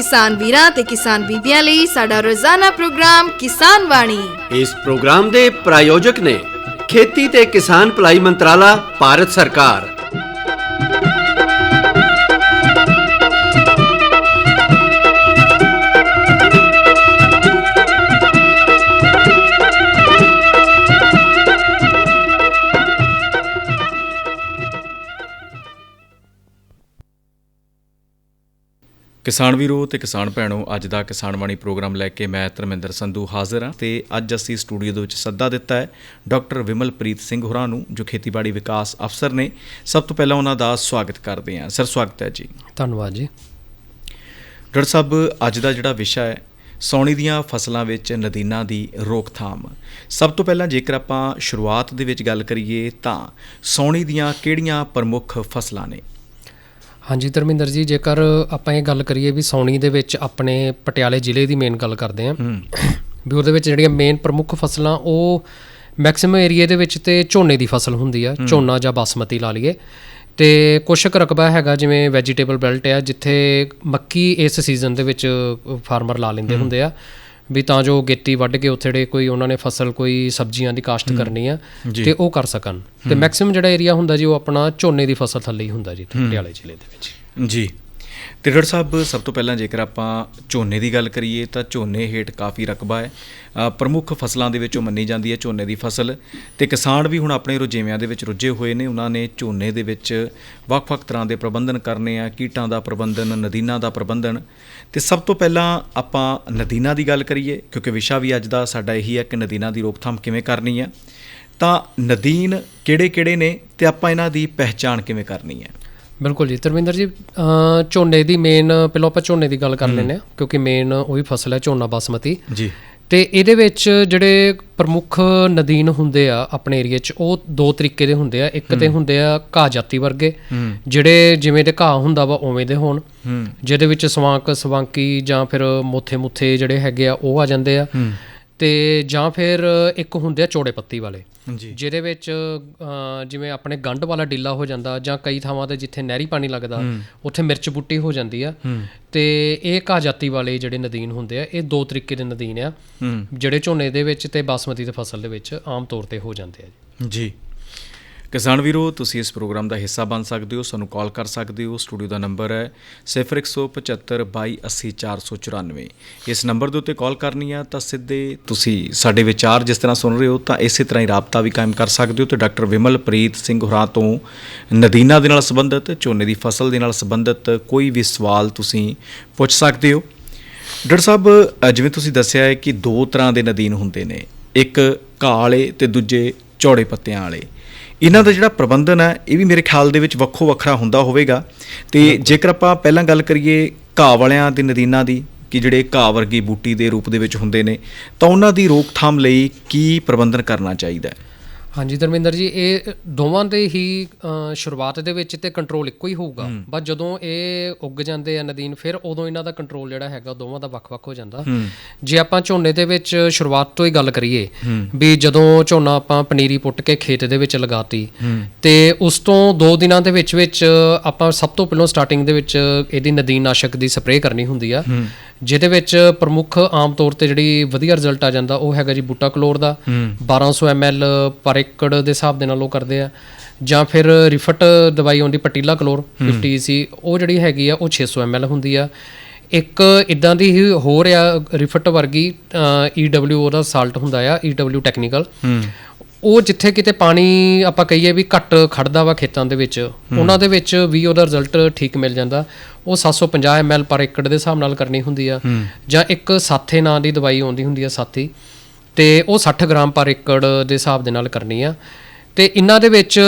ਕਿਸਾਨ ਵੀਰਾਂ ਤੇ ਕਿਸਾਨ ਬੀਬੀਆਂ ਲਈ ਸਾਡਾ ਰੋਜ਼ਾਨਾ ਪ੍ਰੋਗਰਾਮ ਕਿਸਾਨ ਵਾਣੀ ਇਸ ਪ੍ਰੋਗਰਾਮ ਦੇ ਪ੍ਰਾਯੋਜਕ ਨੇ ਖੇਤੀ ਤੇ ਕਿਸਾਨ ਭਲਾਈ ਮੰਤਰਾਲਾ, ਭਾਰਤ ਸਰਕਾਰ। ਕਿਸਾਨ ਵੀਰੋ ਤੇ ਕਿਸਾਨ ਭੈਣੋ ਅੱਜ ਦਾ ਕਿਸਾਨ ਬਾਣੀ ਪ੍ਰੋਗਰਾਮ ਲੈ ਕੇ ਮੈਂ ਧਰਮਿੰਦਰ ਸੰਧੂ ਹਾਜ਼ਰ ਹਾਂ ਤੇ ਅੱਜ ਅਸੀਂ ਸਟੂਡੀਓ ਦੇ ਵਿੱਚ ਸੱਦਾ ਦਿੱਤਾ ਹੈ ਡਾਕਟਰ ਵਿਮਲਪ੍ਰੀਤ ਸਿੰਘ ਹੋਰਾਂ ਨੂੰ ਜੋ ਖੇਤੀਬਾੜੀ ਵਿਕਾਸ ਅਫਸਰ ਨੇ। ਸਭ ਤੋਂ ਪਹਿਲਾਂ ਉਹਨਾਂ ਦਾ ਸਵਾਗਤ ਕਰਦੇ ਹਾਂ। ਸਰ ਸਵਾਗਤ ਹੈ ਜੀ। ਧੰਨਵਾਦ ਜੀ। ਡਾਕਟਰ ਸਾਹਿਬ ਅੱਜ ਦਾ ਜਿਹੜਾ ਵਿਸ਼ਾ ਹੈ ਸੌਣੀ ਦੀਆਂ ਫਸਲਾਂ ਵਿੱਚ ਨਦੀਨਾਂ ਦੀ ਰੋਕਥਾਮ। ਸਭ ਤੋਂ ਪਹਿਲਾਂ ਜੇਕਰ ਆਪਾਂ ਸ਼ੁਰੂਆਤ ਦੇ ਵਿੱਚ ਗੱਲ ਕਰੀਏ ਤਾਂ ਸੌਣੀ ਦੀਆਂ ਕਿਹੜੀਆਂ ਪ੍ਰਮੁੱਖ ਫਸਲਾਂ ਨੇ? ਹਾਂਜੀ ਧਰਮਿੰਦਰ ਜੀ ਜੇਕਰ ਆਪਾਂ ਇਹ ਗੱਲ ਕਰੀਏ ਵੀ ਸੌਣੀ ਦੇ ਵਿੱਚ ਆਪਣੇ ਪਟਿਆਲੇ ਜ਼ਿਲ੍ਹੇ ਦੀ ਮੇਨ ਗੱਲ ਕਰਦੇ ਆਂ ਵੀ ਉਹਦੇ ਵਿੱਚ ਜਿਹੜੀਆਂ ਮੇਨ ਪ੍ਰਮੁੱਖ ਫਸਲਾਂ ਉਹ ਮੈਕਸਿਮਮ ਏਰੀਆ ਦੇ ਵਿੱਚ ਤੇ ਝੋਨੇ ਦੀ ਫਸਲ ਹੁੰਦੀ ਆ ਝੋਨਾ ਜਾਂ ਬਾਸਮਤੀ ਲਾ ਲਈਏ। ਤੇ ਕੁਛ ਕੁ ਰਕਬਾ ਹੈਗਾ ਜਿਵੇਂ ਵੈਜੀਟੇਬਲ ਬੈਲਟ ਆ ਜਿੱਥੇ ਮੱਕੀ ਇਸ ਸੀਜ਼ਨ ਦੇ ਵਿੱਚ ਫਾਰਮਰ ਲਾ ਲੈਂਦੇ ਹੁੰਦੇ ਆ। ਵੀ ਤਾਂ ਜੋ ਗੇਤੀ ਵੱਢ ਕੇ ਉੱਥੇ ਜਿਹੜੇ ਕੋਈ ਉਹਨਾਂ ਨੇ ਫਸਲ ਕੋਈ ਸਬਜ਼ੀਆਂ ਦੀ ਕਾਸ਼ਤ ਕਰਨੀ ਆ ਤੇ ਉਹ ਕਰ ਸਕਣ। ਤੇ ਮੈਕਸਿਮਮ ਜਿਹੜਾ ਏਰੀਆ ਹੁੰਦਾ ਜੀ ਉਹ ਆਪਣਾ ਝੋਨੇ ਦੀ ਫਸਲ ਥੱਲੇ ਹੀ ਹੁੰਦਾ ਜੀ ਪਟਿਆਲੇ ਜ਼ਿਲ੍ਹੇ ਦੇ ਵਿੱਚ। ਜੀ। ਤੇ ਡਾਕਟਰ ਸਾਹਿਬ ਸਭ ਤੋਂ ਪਹਿਲਾਂ ਜੇਕਰ ਆਪਾਂ ਝੋਨੇ ਦੀ ਗੱਲ ਕਰੀਏ ਤਾਂ ਝੋਨੇ ਹੇਠ ਕਾਫੀ ਰਕਬਾ ਹੈ। ਪ੍ਰਮੁੱਖ ਫਸਲਾਂ ਦੇ ਵਿੱਚੋਂ ਮੰਨੀ ਜਾਂਦੀ ਹੈ ਝੋਨੇ ਦੀ ਫਸਲ। ਤੇ ਕਿਸਾਨ ਵੀ ਹੁਣ ਆਪਣੇ ਰੁਝੇਵਿਆਂ ਦੇ ਵਿੱਚ ਰੁੱਝੇ ਹੋਏ ਨੇ। ਉਹਨਾਂ ਨੇ ਝੋਨੇ ਦੇ ਵਿੱਚ ਵੱਖ-ਵੱਖ ਤਰ੍ਹਾਂ ਦੇ ਪ੍ਰਬੰਧਨ ਕਰਨੇ ਆ। ਕੀਟਾਂ ਦਾ ਪ੍ਰਬੰਧਨ ਨਦੀਨਾਂ ਦਾ ਪ੍ਰਬੰਧਨ। ਤੇ ਸਭ ਤੋਂ ਪਹਿਲਾਂ ਆਪਾਂ ਨਦੀਨਾਂ ਦੀ ਗੱਲ ਕਰੀਏ ਕਿਉਂਕਿ ਵਿਸ਼ਾ ਵੀ ਅੱਜ ਦਾ ਸਾਡਾ ਇਹੀ ਹੈ ਕਿ ਨਦੀਨਾਂ ਦੀ ਰੋਕਥਾਮ ਕਿਵੇਂ ਕਰਨੀ ਹੈ। ਤਾਂ ਨਦੀਨ ਕਿਹੜੇ-ਕਿਹੜੇ ਨੇ ਤੇ ਆਪਾਂ ਇਹਨਾਂ ਦੀ ਪਹਿਚਾਣ ਕਿਵੇਂ ਕਰਨੀ ਹੈ? ਬਿਲਕੁਲ ਜੀ। ਧਰਮਿੰਦਰ ਜੀ ਝੋਨੇ ਦੀ ਮੇਨ ਪਹਿਲਾਂ ਆਪਾਂ ਝੋਨੇ ਦੀ ਗੱਲ ਕਰ ਲੈਂਦੇ ਆ ਕਿਉਂਕਿ ਮੇਨ ਉਹੀ ਫਸਲ ਹੈ ਝੋਨਾ ਬਾਸਮਤੀ। ਜੀ। ਤੇ ਇਹਦੇ ਵਿੱਚ ਜਿਹੜੇ ਪ੍ਰਮੁੱਖ ਨਦੀਨ ਹੁੰਦੇ ਆ ਆਪਣੇ ਏਰੀਆ 'ਚ ਉਹ ਦੋ ਤਰੀਕੇ ਦੇ ਹੁੰਦੇ ਆ। ਇੱਕ ਤੇ ਹੁੰਦੇ ਆ ਘਾਹ ਜਾਤੀ ਵਰਗੇ ਜਿਹੜੇ ਜਿਵੇਂ ਦੇ ਘਾਹ ਹੁੰਦਾ ਵਾ ਉਵੇਂ ਦੇ ਹੋਣ। ਜਿਹਦੇ ਵਿੱਚ ਸਵਾਂਕ ਸਵਾਂਕੀ ਜਾਂ ਫਿਰ ਮੋਥੇ ਮੁੱਥੇ ਜਿਹੜੇ ਹੈਗੇ ਆ ਉਹ ਆ ਜਾਂਦੇ ਆ। ਤੇ ਜਾਂ ਫਿਰ ਇੱਕ ਹੁੰਦੇ ਆ ਚੌੜੇ ਪੱਤੀ ਵਾਲੇ। ਜਿਹਦੇ ਵਿੱਚ ਜਿਵੇਂ ਆਪਣੇ ਗੰਢ ਵਾਲਾ ਡਿੱਲਾ ਹੋ ਜਾਂਦਾ ਜਾਂ ਕਈ ਥਾਵਾਂ ਤੇ ਜਿੱਥੇ ਨਹਿਰੀ ਪਾਣੀ ਲੱਗਦਾ ਉੱਥੇ ਮਿਰਚ ਬੁੱਟੀ ਹੋ ਜਾਂਦੀ ਆ। ਤੇ ਇਹ ਘਾਹ ਜਾਤੀ ਵਾਲੇ ਜਿਹੜੇ ਨਦੀਨ ਹੁੰਦੇ ਆ ਇਹ ਦੋ ਤਰੀਕੇ ਦੇ ਨਦੀਨ ਆ। ਜਿਹੜੇ ਝੋਨੇ ਦੇ ਵਿੱਚ ਤੇ ਬਾਸਮਤੀ ਦੀ ਫਸਲ ਦੇ ਵਿੱਚ ਆਮ ਤੌਰ ਤੇ ਹੋ ਜਾਂਦੇ ਆ ਜੀ। ਜੀ। ਕਿਸਾਨ ਵੀਰੋ, ਤੁਸੀਂ ਇਸ ਪ੍ਰੋਗਰਾਮ ਦਾ ਹਿੱਸਾ ਬਣ ਸਕਦੇ ਹੋ, ਸਾਨੂੰ ਕਾਲ ਕਰ ਸਕਦੇ ਹੋ। ਸਟੂਡੀਓ ਦਾ ਨੰਬਰ ਹੈ 0175228494 ਇਸ ਨੰਬਰ ਦੇ ਉੱਤੇ ਕਾਲ ਕਰਨੀ ਆ ਤਾਂ ਸਿੱਧੇ ਤੁਸੀਂ ਸਾਡੇ ਵਿਚਾਰ ਜਿਸ ਤਰ੍ਹਾਂ ਸੁਣ ਰਹੇ ਹੋ, ਤਾਂ ਇਸੇ ਤਰ੍ਹਾਂ ਹੀ ਰਾਬਤਾ ਵੀ ਕਾਇਮ ਕਰ ਸਕਦੇ ਹੋ ਤੇ ਡਾਕਟਰ ਵਿਮਲਪ੍ਰੀਤ ਸਿੰਘ ਹੋਰਾਂ ਤੋਂ ਨਦੀਨਾਂ ਦੇ ਨਾਲ ਸੰਬੰਧਿਤ, ਝੋਨੇ ਦੀ ਫਸਲ ਦੇ ਨਾਲ ਸੰਬੰਧਿਤ ਕੋਈ ਵੀ ਸਵਾਲ ਤੁਸੀਂ ਪੁੱਛ ਸਕਦੇ ਹੋ। ਡਾਕਟਰ ਸਾਹਿਬ ਜਿਵੇਂ ਤੁਸੀਂ ਦੱਸਿਆ ਹੈ ਕਿ ਦੋ ਤਰ੍ਹਾਂ ਦੇ ਨਦੀਨ ਹੁੰਦੇ ਨੇ, ਇੱਕ ਘਾਹ ਵਾਲੇ ਤੇ ਦੂਜੇ ਚੌੜੇ ਪੱਤਿਆਂ ਵਾਲੇ। ਇਹਨਾਂ ਦਾ ਜਿਹੜਾ ਪ੍ਰਬੰਧਨ ਹੈ ਇਹ ਵੀ ਮੇਰੇ ਖਿਆਲ ਦੇ ਵਿੱਚ ਵੱਖੋ ਵੱਖਰਾ ਹੁੰਦਾ ਹੋਵੇਗਾ। ਤੇ ਜੇਕਰ ਆਪਾਂ ਪਹਿਲਾਂ ਗੱਲ ਕਰੀਏ ਘਾਹ ਵਾਲਿਆਂ ਦੇ ਨਦੀਨਾਂ ਦੀ ਕਿ ਜਿਹੜੇ ਘਾਹ ਵਰਗੀ ਬੂਟੀ ਦੇ ਰੂਪ ਦੇ ਵਿੱਚ ਹੁੰਦੇ ਨੇ ਤਾਂ ਉਹਨਾਂ ਦੀ ਰੋਕਥਾਮ ਲਈ ਕੀ ਪ੍ਰਬੰਧਨ ਕਰਨਾ ਚਾਹੀਦਾ ਹੈ? ਹਾਂਜੀ ਧਰਮਿੰਦਰ ਜੀ ਇਹ ਦੋਵਾਂ ਦੇ ਹੀ ਸ਼ੁਰੂਆਤ ਦੇ ਵਿੱਚ ਤੇ ਕੰਟਰੋਲ ਇੱਕੋ ਹੀ ਹੋਊਗਾ। ਬਸ ਜਦੋਂ ਇਹ ਉੱਗ ਜਾਂਦੇ ਆ ਨਦੀਨ ਫਿਰ ਉਦੋਂ ਇਹਨਾਂ ਦਾ ਕੰਟਰੋਲ ਜਿਹੜਾ ਹੈਗਾ ਦੋਵਾਂ ਦਾ ਵੱਖ-ਵੱਖ ਹੋ ਜਾਂਦਾ। ਜੇ ਆਪਾਂ ਝੋਨੇ ਦੇ ਵਿੱਚ ਸ਼ੁਰੂਆਤ ਤੋਂ ਹੀ ਗੱਲ ਕਰੀਏ ਵੀ ਜਦੋਂ ਝੋਨਾ ਆਪਾਂ ਪਨੀਰੀ ਪੁੱਟ ਕੇ ਖੇਤ ਦੇ ਵਿੱਚ ਲਗਾਤੀ ਤੇ ਉਸ ਤੋਂ 2 ਦਿਨਾਂ ਦੇ ਵਿੱਚ ਵਿੱਚ ਆਪਾਂ ਸਭ ਤੋਂ ਪਹਿਲਾਂ ਸਟਾਰਟਿੰਗ ਦੇ ਵਿੱਚ ਇਹਦੀ ਨਦੀਨ ਨਾਸ਼ਕ ਦੀ ਸਪਰੇਅ ਕਰਨੀ ਹੁੰਦੀ ਆ। ਜਿਹਦੇ ਵਿੱਚ ਪ੍ਰਮੁੱਖ ਆਮ ਤੌਰ ਤੇ ਜਿਹੜੀ ਵਧੀਆ ਰਿਜ਼ਲਟ ਆ ਜਾਂਦਾ ਉਹ ਹੈਗਾ ਜੀ ਬੂਟਾ ਕਲੋਰ ਦਾ। 1200 ml ਪਰ ਏਕੜ ਦੇ ਹਿਸਾਬ ਦੇ ਨਾਲ ਉਹ ਕਰਦੇ ਆ। ਜਾਂ ਫਿਰ ਰਿਫਟ ਦਵਾਈ ਆਉਂਦੀ ਪਟੀਲਾ ਕਲੋਰ 50 ਸੀ ਉਹ ਜਿਹੜੀ ਹੈਗੀ ਆ ਉਹ 600 ml ਹੁੰਦੀ ਆ। ਇੱਕ ਇਦਾਂ ਦੀ ਹੀ ਹੋ ਰਿਹਾ ਰਿਫਟ ਵਰਗੀ EW ਉਹਦਾ ਸਾਲਟ ਹੁੰਦਾ ਆ EW ਟੈਕਨੀਕਲ ਉਹ ਜਿੱਥੇ ਕਿਤੇ ਪਾਣੀ ਆਪਾਂ ਕਹੀਏ ਵੀ ਘੱਟ ਖੜਦਾ ਵਾ ਖੇਤਾਂ ਦੇ ਵਿੱਚ ਉਹਨਾਂ ਦੇ ਵਿੱਚ ਵੀ ਉਹਦਾ ਰਿਜ਼ਲਟ ਠੀਕ ਮਿਲ ਜਾਂਦਾ। ਉਹ 750 ml ਪਰ ਏਕੜ ਦੇ ਹਿਸਾਬ ਨਾਲ ਕਰਨੀ ਹੁੰਦੀ ਆ। ਜਾਂ ਇੱਕ ਸਾਥੇ ਨਾਂ ਦੀ ਦਵਾਈ ਆਉਂਦੀ ਹੁੰਦੀ ਆ ਸਾਥੀ। ਤੇ ਉਹ 60 ਗ੍ਰਾਮ ਪਰ ਏਕੜ ਦੇ ਹਿਸਾਬ ਦੇ ਨਾਲ ਕਰਨੀ ਆ। ਤੇ ਇਹਨਾਂ ਦੇ ਵਿੱਚ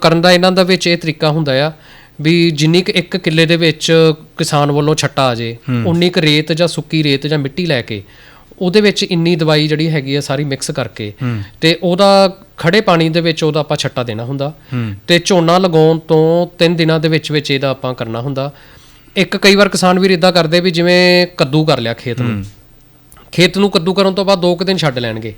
ਕਰਨ ਦਾ ਇਹਨਾਂ ਦਾ ਵਿੱਚ ਇਹ ਤਰੀਕਾ ਹੁੰਦਾ ਆ ਵੀ ਜਿੰਨੀ ਕੁ ਇੱਕ ਕਿੱਲੇ ਦੇ ਵਿੱਚ ਕਿਸਾਨ ਵੱਲੋਂ ਛੱਟਾ ਆ ਜੇ ਉਨੀ ਕੁ ਰੇਤ ਜਾਂ ਸੁੱਕੀ ਰੇਤ ਜਾਂ ਮਿੱਟੀ ਲੈ ਕੇ ਉਹਦੇ ਵਿੱਚ ਇੰਨੀ ਦਵਾਈ ਜਿਹੜੀ ਹੈਗੀ ਆ ਸਾਰੀ ਮਿਕਸ ਕਰਕੇ ਤੇ ਉਹਦਾ ਖੜੇ ਪਾਣੀ ਦੇ ਵਿੱਚ ਉਹਦਾ ਆਪਾਂ ਛੱਟਾ ਦੇਣਾ ਹੁੰਦਾ। ਤੇ ਝੋਨਾ ਲਗਾਉਣ ਤੋਂ 3 ਦਿਨਾਂ ਦੇ ਵਿੱਚ ਵਿੱਚ ਇਹਦਾ ਆਪਾਂ ਕਰਨਾ ਹੁੰਦਾ। ਇੱਕ ਕਈ ਵਾਰ ਕਿਸਾਨ ਵੀਰ ਇਦਾਂ ਕਰਦੇ ਵੀ ਜਿਵੇਂ ਕੱਦੂ ਕਰ ਲਿਆ ਖੇਤ ਨੂੰ। ਖੇਤ ਨੂੰ ਕੱਦੂ ਕਰਨ ਤੋਂ ਬਾਅਦ ਦੋ ਕੁ ਦਿਨ ਛੱਡ ਲੈਣਗੇ।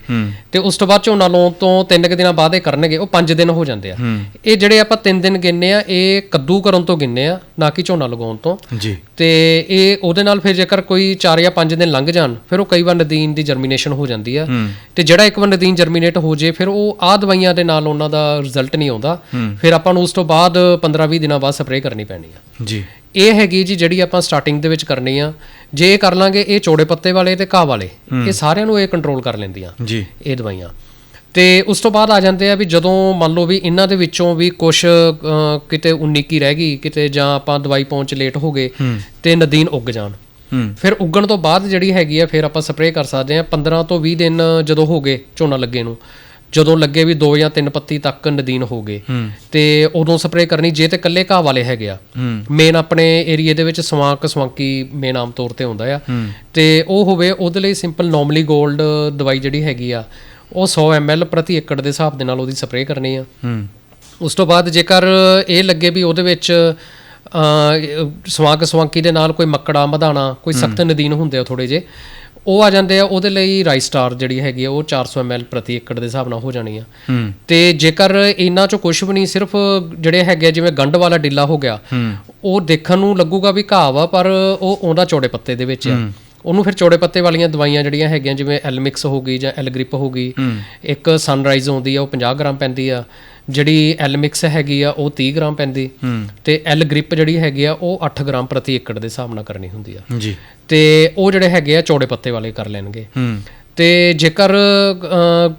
ਤੇ ਉਸ ਤੋਂ ਬਾਅਦ ਝੋਨਾ ਲਾਉਣ ਤੋਂ ਤਿੰਨ ਕੁ ਦਿਨਾਂ ਬਾਅਦ ਇਹ ਕਰਨਗੇ ਉਹ 5 ਦਿਨ ਹੋ ਜਾਂਦੇ ਆ। ਇਹ ਜਿਹੜੇ ਆਪਾਂ 3 ਦਿਨ ਗਿਣਨੇ ਆ ਇਹ ਕੱਦੂ ਕਰਨ ਤੋਂ ਗਿਣਨੇ ਆ ਨਾ ਕਿ ਝੋਨਾ ਲਗਾਉਣ ਤੋਂ। ਜੀ। ਤੇ ਇਹ ਉਹਦੇ ਨਾਲ ਫਿਰ ਜੇਕਰ ਕੋਈ 4 ਜਾਂ 5 ਦਿਨ ਲੰਘ ਜਾਣ ਫਿਰ ਉਹ ਕਈ ਵਾਰ ਨਦੀਨ ਦੀ ਜਰਮੀਨੇਸ਼ਨ ਹੋ ਜਾਂਦੀ ਆ। ਤੇ ਜਿਹੜਾ ਇੱਕ ਵਾਰ ਨਦੀਨ ਜਰਮੀਨੇਟ ਹੋ ਜੇ ਫਿਰ ਉਹ ਆ ਦਵਾਈਆਂ ਦੇ ਨਾਲ ਉਹਨਾਂ ਦਾ ਰਿਜ਼ਲਟ ਨਹੀਂ ਆਉਂਦਾ। ਫਿਰ ਆਪਾਂ ਨੂੰ ਉਸ ਤੋਂ ਬਾਅਦ 15-20 ਦਿਨਾਂ ਬਾਅਦ ਸਪਰੇਅ ਕਰਨੀ ਪੈਣੀ ਆ। ਜੀ। ਇਹ ਹੈਗੀ ਜੀ ਜਿਹੜੀ ਆਪਾਂ ਸਟਾਰਟਿੰਗ ਦੇ ਵਿੱਚ ਕਰਨੀ ਆ ਜੇ ਇਹ ਕਰ ਲਾਂਗੇ ਇਹ ਚੌੜੇ ਪੱਤੇ ਵਾਲੇ ਤੇ ਘਾਹ ਵਾਲੇ ਇਹ ਸਾਰਿਆਂ ਨੂੰ ਇਹ ਕੰਟਰੋਲ ਕਰ ਲੈਂਦੀਆਂ ਜੀ। ਇਹ ਦਵਾਈਆਂ। ਤੇ ਉਸ ਤੋਂ ਬਾਅਦ ਆ ਜਾਂਦੇ ਆ ਵੀ ਜਦੋਂ ਮੰਨ ਲਓ ਵੀ ਇਹਨਾਂ ਦੇ ਵਿੱਚੋਂ ਵੀ ਕੁਝ ਕਿਤੇ 19 ਕੀ ਰਹਿ ਗਈ ਕਿਤੇ ਜਾਂ ਆਪਾਂ ਦਵਾਈ ਪਹੁੰਚ ਲੇਟ ਹੋ ਗਏ ਤੇ ਨਦੀਨ ਉੱਗ ਜਾਣ। ਫਿਰ ਉੱਗਣ ਤੋਂ ਬਾਅਦ ਜਿਹੜੀ ਹੈਗੀ ਆ ਫਿਰ ਆਪਾਂ ਸਪਰੇਅ ਕਰ ਸਕਦੇ ਆ 15 ਤੋਂ 20 ਦਿਨ ਜਦੋਂ ਹੋ ਗਏ ਝੋਨਾ ਲੱਗੇ ਨੂੰ ਜਦੋਂ ਲੱਗੇ ਵੀ 2 ਜਾਂ 3 ਪੱਤੀ ਤੱਕ ਨਦੀਨ ਹੋ ਗਏ। ਤੇ ਉਦੋਂ ਸਪਰੇਅ ਕਰਨੀ ਜੇ ਤੇ ਕੱਲੇ ਘਾਹ ਵਾਲੇ ਹੈਗੇ ਆ। ਮੇਨ ਆਪਣੇ ਏਰੀਏ ਦੇ ਵਿੱਚ ਸਵਾਂਕ ਸਵਾਂਕੀ ਮੇਨ ਆਮ ਤੌਰ ਤੇ ਹੁੰਦਾ ਆ। ਤੇ ਉਹ ਹੋਵੇ ਉਹਦੇ ਲਈ ਸਿੰਪਲ ਨਾਰਮਲੀ 골ਡ ਦਵਾਈ ਜਿਹੜੀ ਹੈਗੀ ਆ ਉਹ 100 ml ਪ੍ਰਤੀ ਏਕੜ ਦੇ ਹਿਸਾਬ ਦੇ ਨਾਲ ਉਹਦੀ ਸਪਰੇਅ ਕਰਨੀ ਆ। ਉਸ ਤੋਂ ਬਾਅਦ ਜੇਕਰ ਇਹ ਲੱਗੇ ਵੀ ਉਹਦੇ ਵਿੱਚ ਸਵਾਂਕ ਸਵਾਂਕੀ ਦੇ ਨਾਲ ਕੋਈ ਮੱਕੜਾ ਮਧਾਣਾ ਕੋਈ ਸਖਤ ਨਦੀਨ ਹੁੰਦੇ ਆ ਥੋੜੇ ਜੇ ਉਹ ਆ ਜਾਂਦੇ ਆ ਉਹਦੇ ਲਈ ਰਾਈ ਸਟਾਰ ਜਿਹੜੀ ਹੈਗੀ ਆ ਉਹ 400 ml ਪ੍ਰਤੀ ਏਕੜ ਦੇ ਹਿਸਾਬ ਨਾਲ ਹੋ ਜਾਣੀ ਆ। ਤੇ ਜੇਕਰ ਇਹਨਾਂ ਚੋਂ ਕੁਝ ਵੀ ਨਹੀਂ ਸਿਰਫ ਜਿਹੜੇ ਹੈਗੇ ਆ, ਜਿਵੇਂ ਗੰਢ ਵਾਲਾ ਡਿੱਲਾ ਹੋ ਗਿਆ ਉਹ ਦੇਖਣ ਨੂੰ ਲੱਗੂਗਾ ਵੀ ਘਾਹ ਵਾ ਪਰ ਉਹ ਆਉਂਦਾ ਚੌੜੇ ਪੱਤੇ ਦੇ ਵਿੱਚ ਆ। ਉਹਨੂੰ ਫਿਰ ਚੌੜੇ ਪੱਤੇ ਵਾਲੀਆਂ ਦਵਾਈਆਂ ਜਿਹੜੀਆਂ ਹੈਗੀਆਂ ਜਿਵੇਂ ਐਲਮਿਕਸ ਹੋ ਗਈ ਜਾਂ ਐਲਗ੍ਰਿਪ ਹੋ ਗਈ ਇੱਕ ਸਨਰਾਈਜ਼ ਆਉਂਦੀ ਆ ਉਹ 50 ਗ੍ਰਾਮ ਪੈਂਦੀ ਆ। ਜਿਹੜੀ ਐਲਮਿਕਸ ਹੈਗੀ ਆ ਉਹ 30 ਗ੍ਰਾਮ ਪੈਂਦੀ। ਤੇ ਐਲਗ੍ਰਿਪ ਜਿਹੜੀ ਹੈਗੀ ਆ ਉਹ 8 ਗ੍ਰਾਮ ਪ੍ਰਤੀ ਏਕੜ ਦੇ ਹਿਸਾਬ ਨਾਲ ਕਰਨੀ ਹੁੰਦੀ ਆ। ਜੀ। ਤੇ ਉਹ ਜਿਹੜੇ ਹੈਗੇ ਆ ਚੌੜੇ ਪੱਤੇ ਵਾਲੇ ਕਰ ਲੈਣਗੇ। ਤੇ ਜੇਕਰ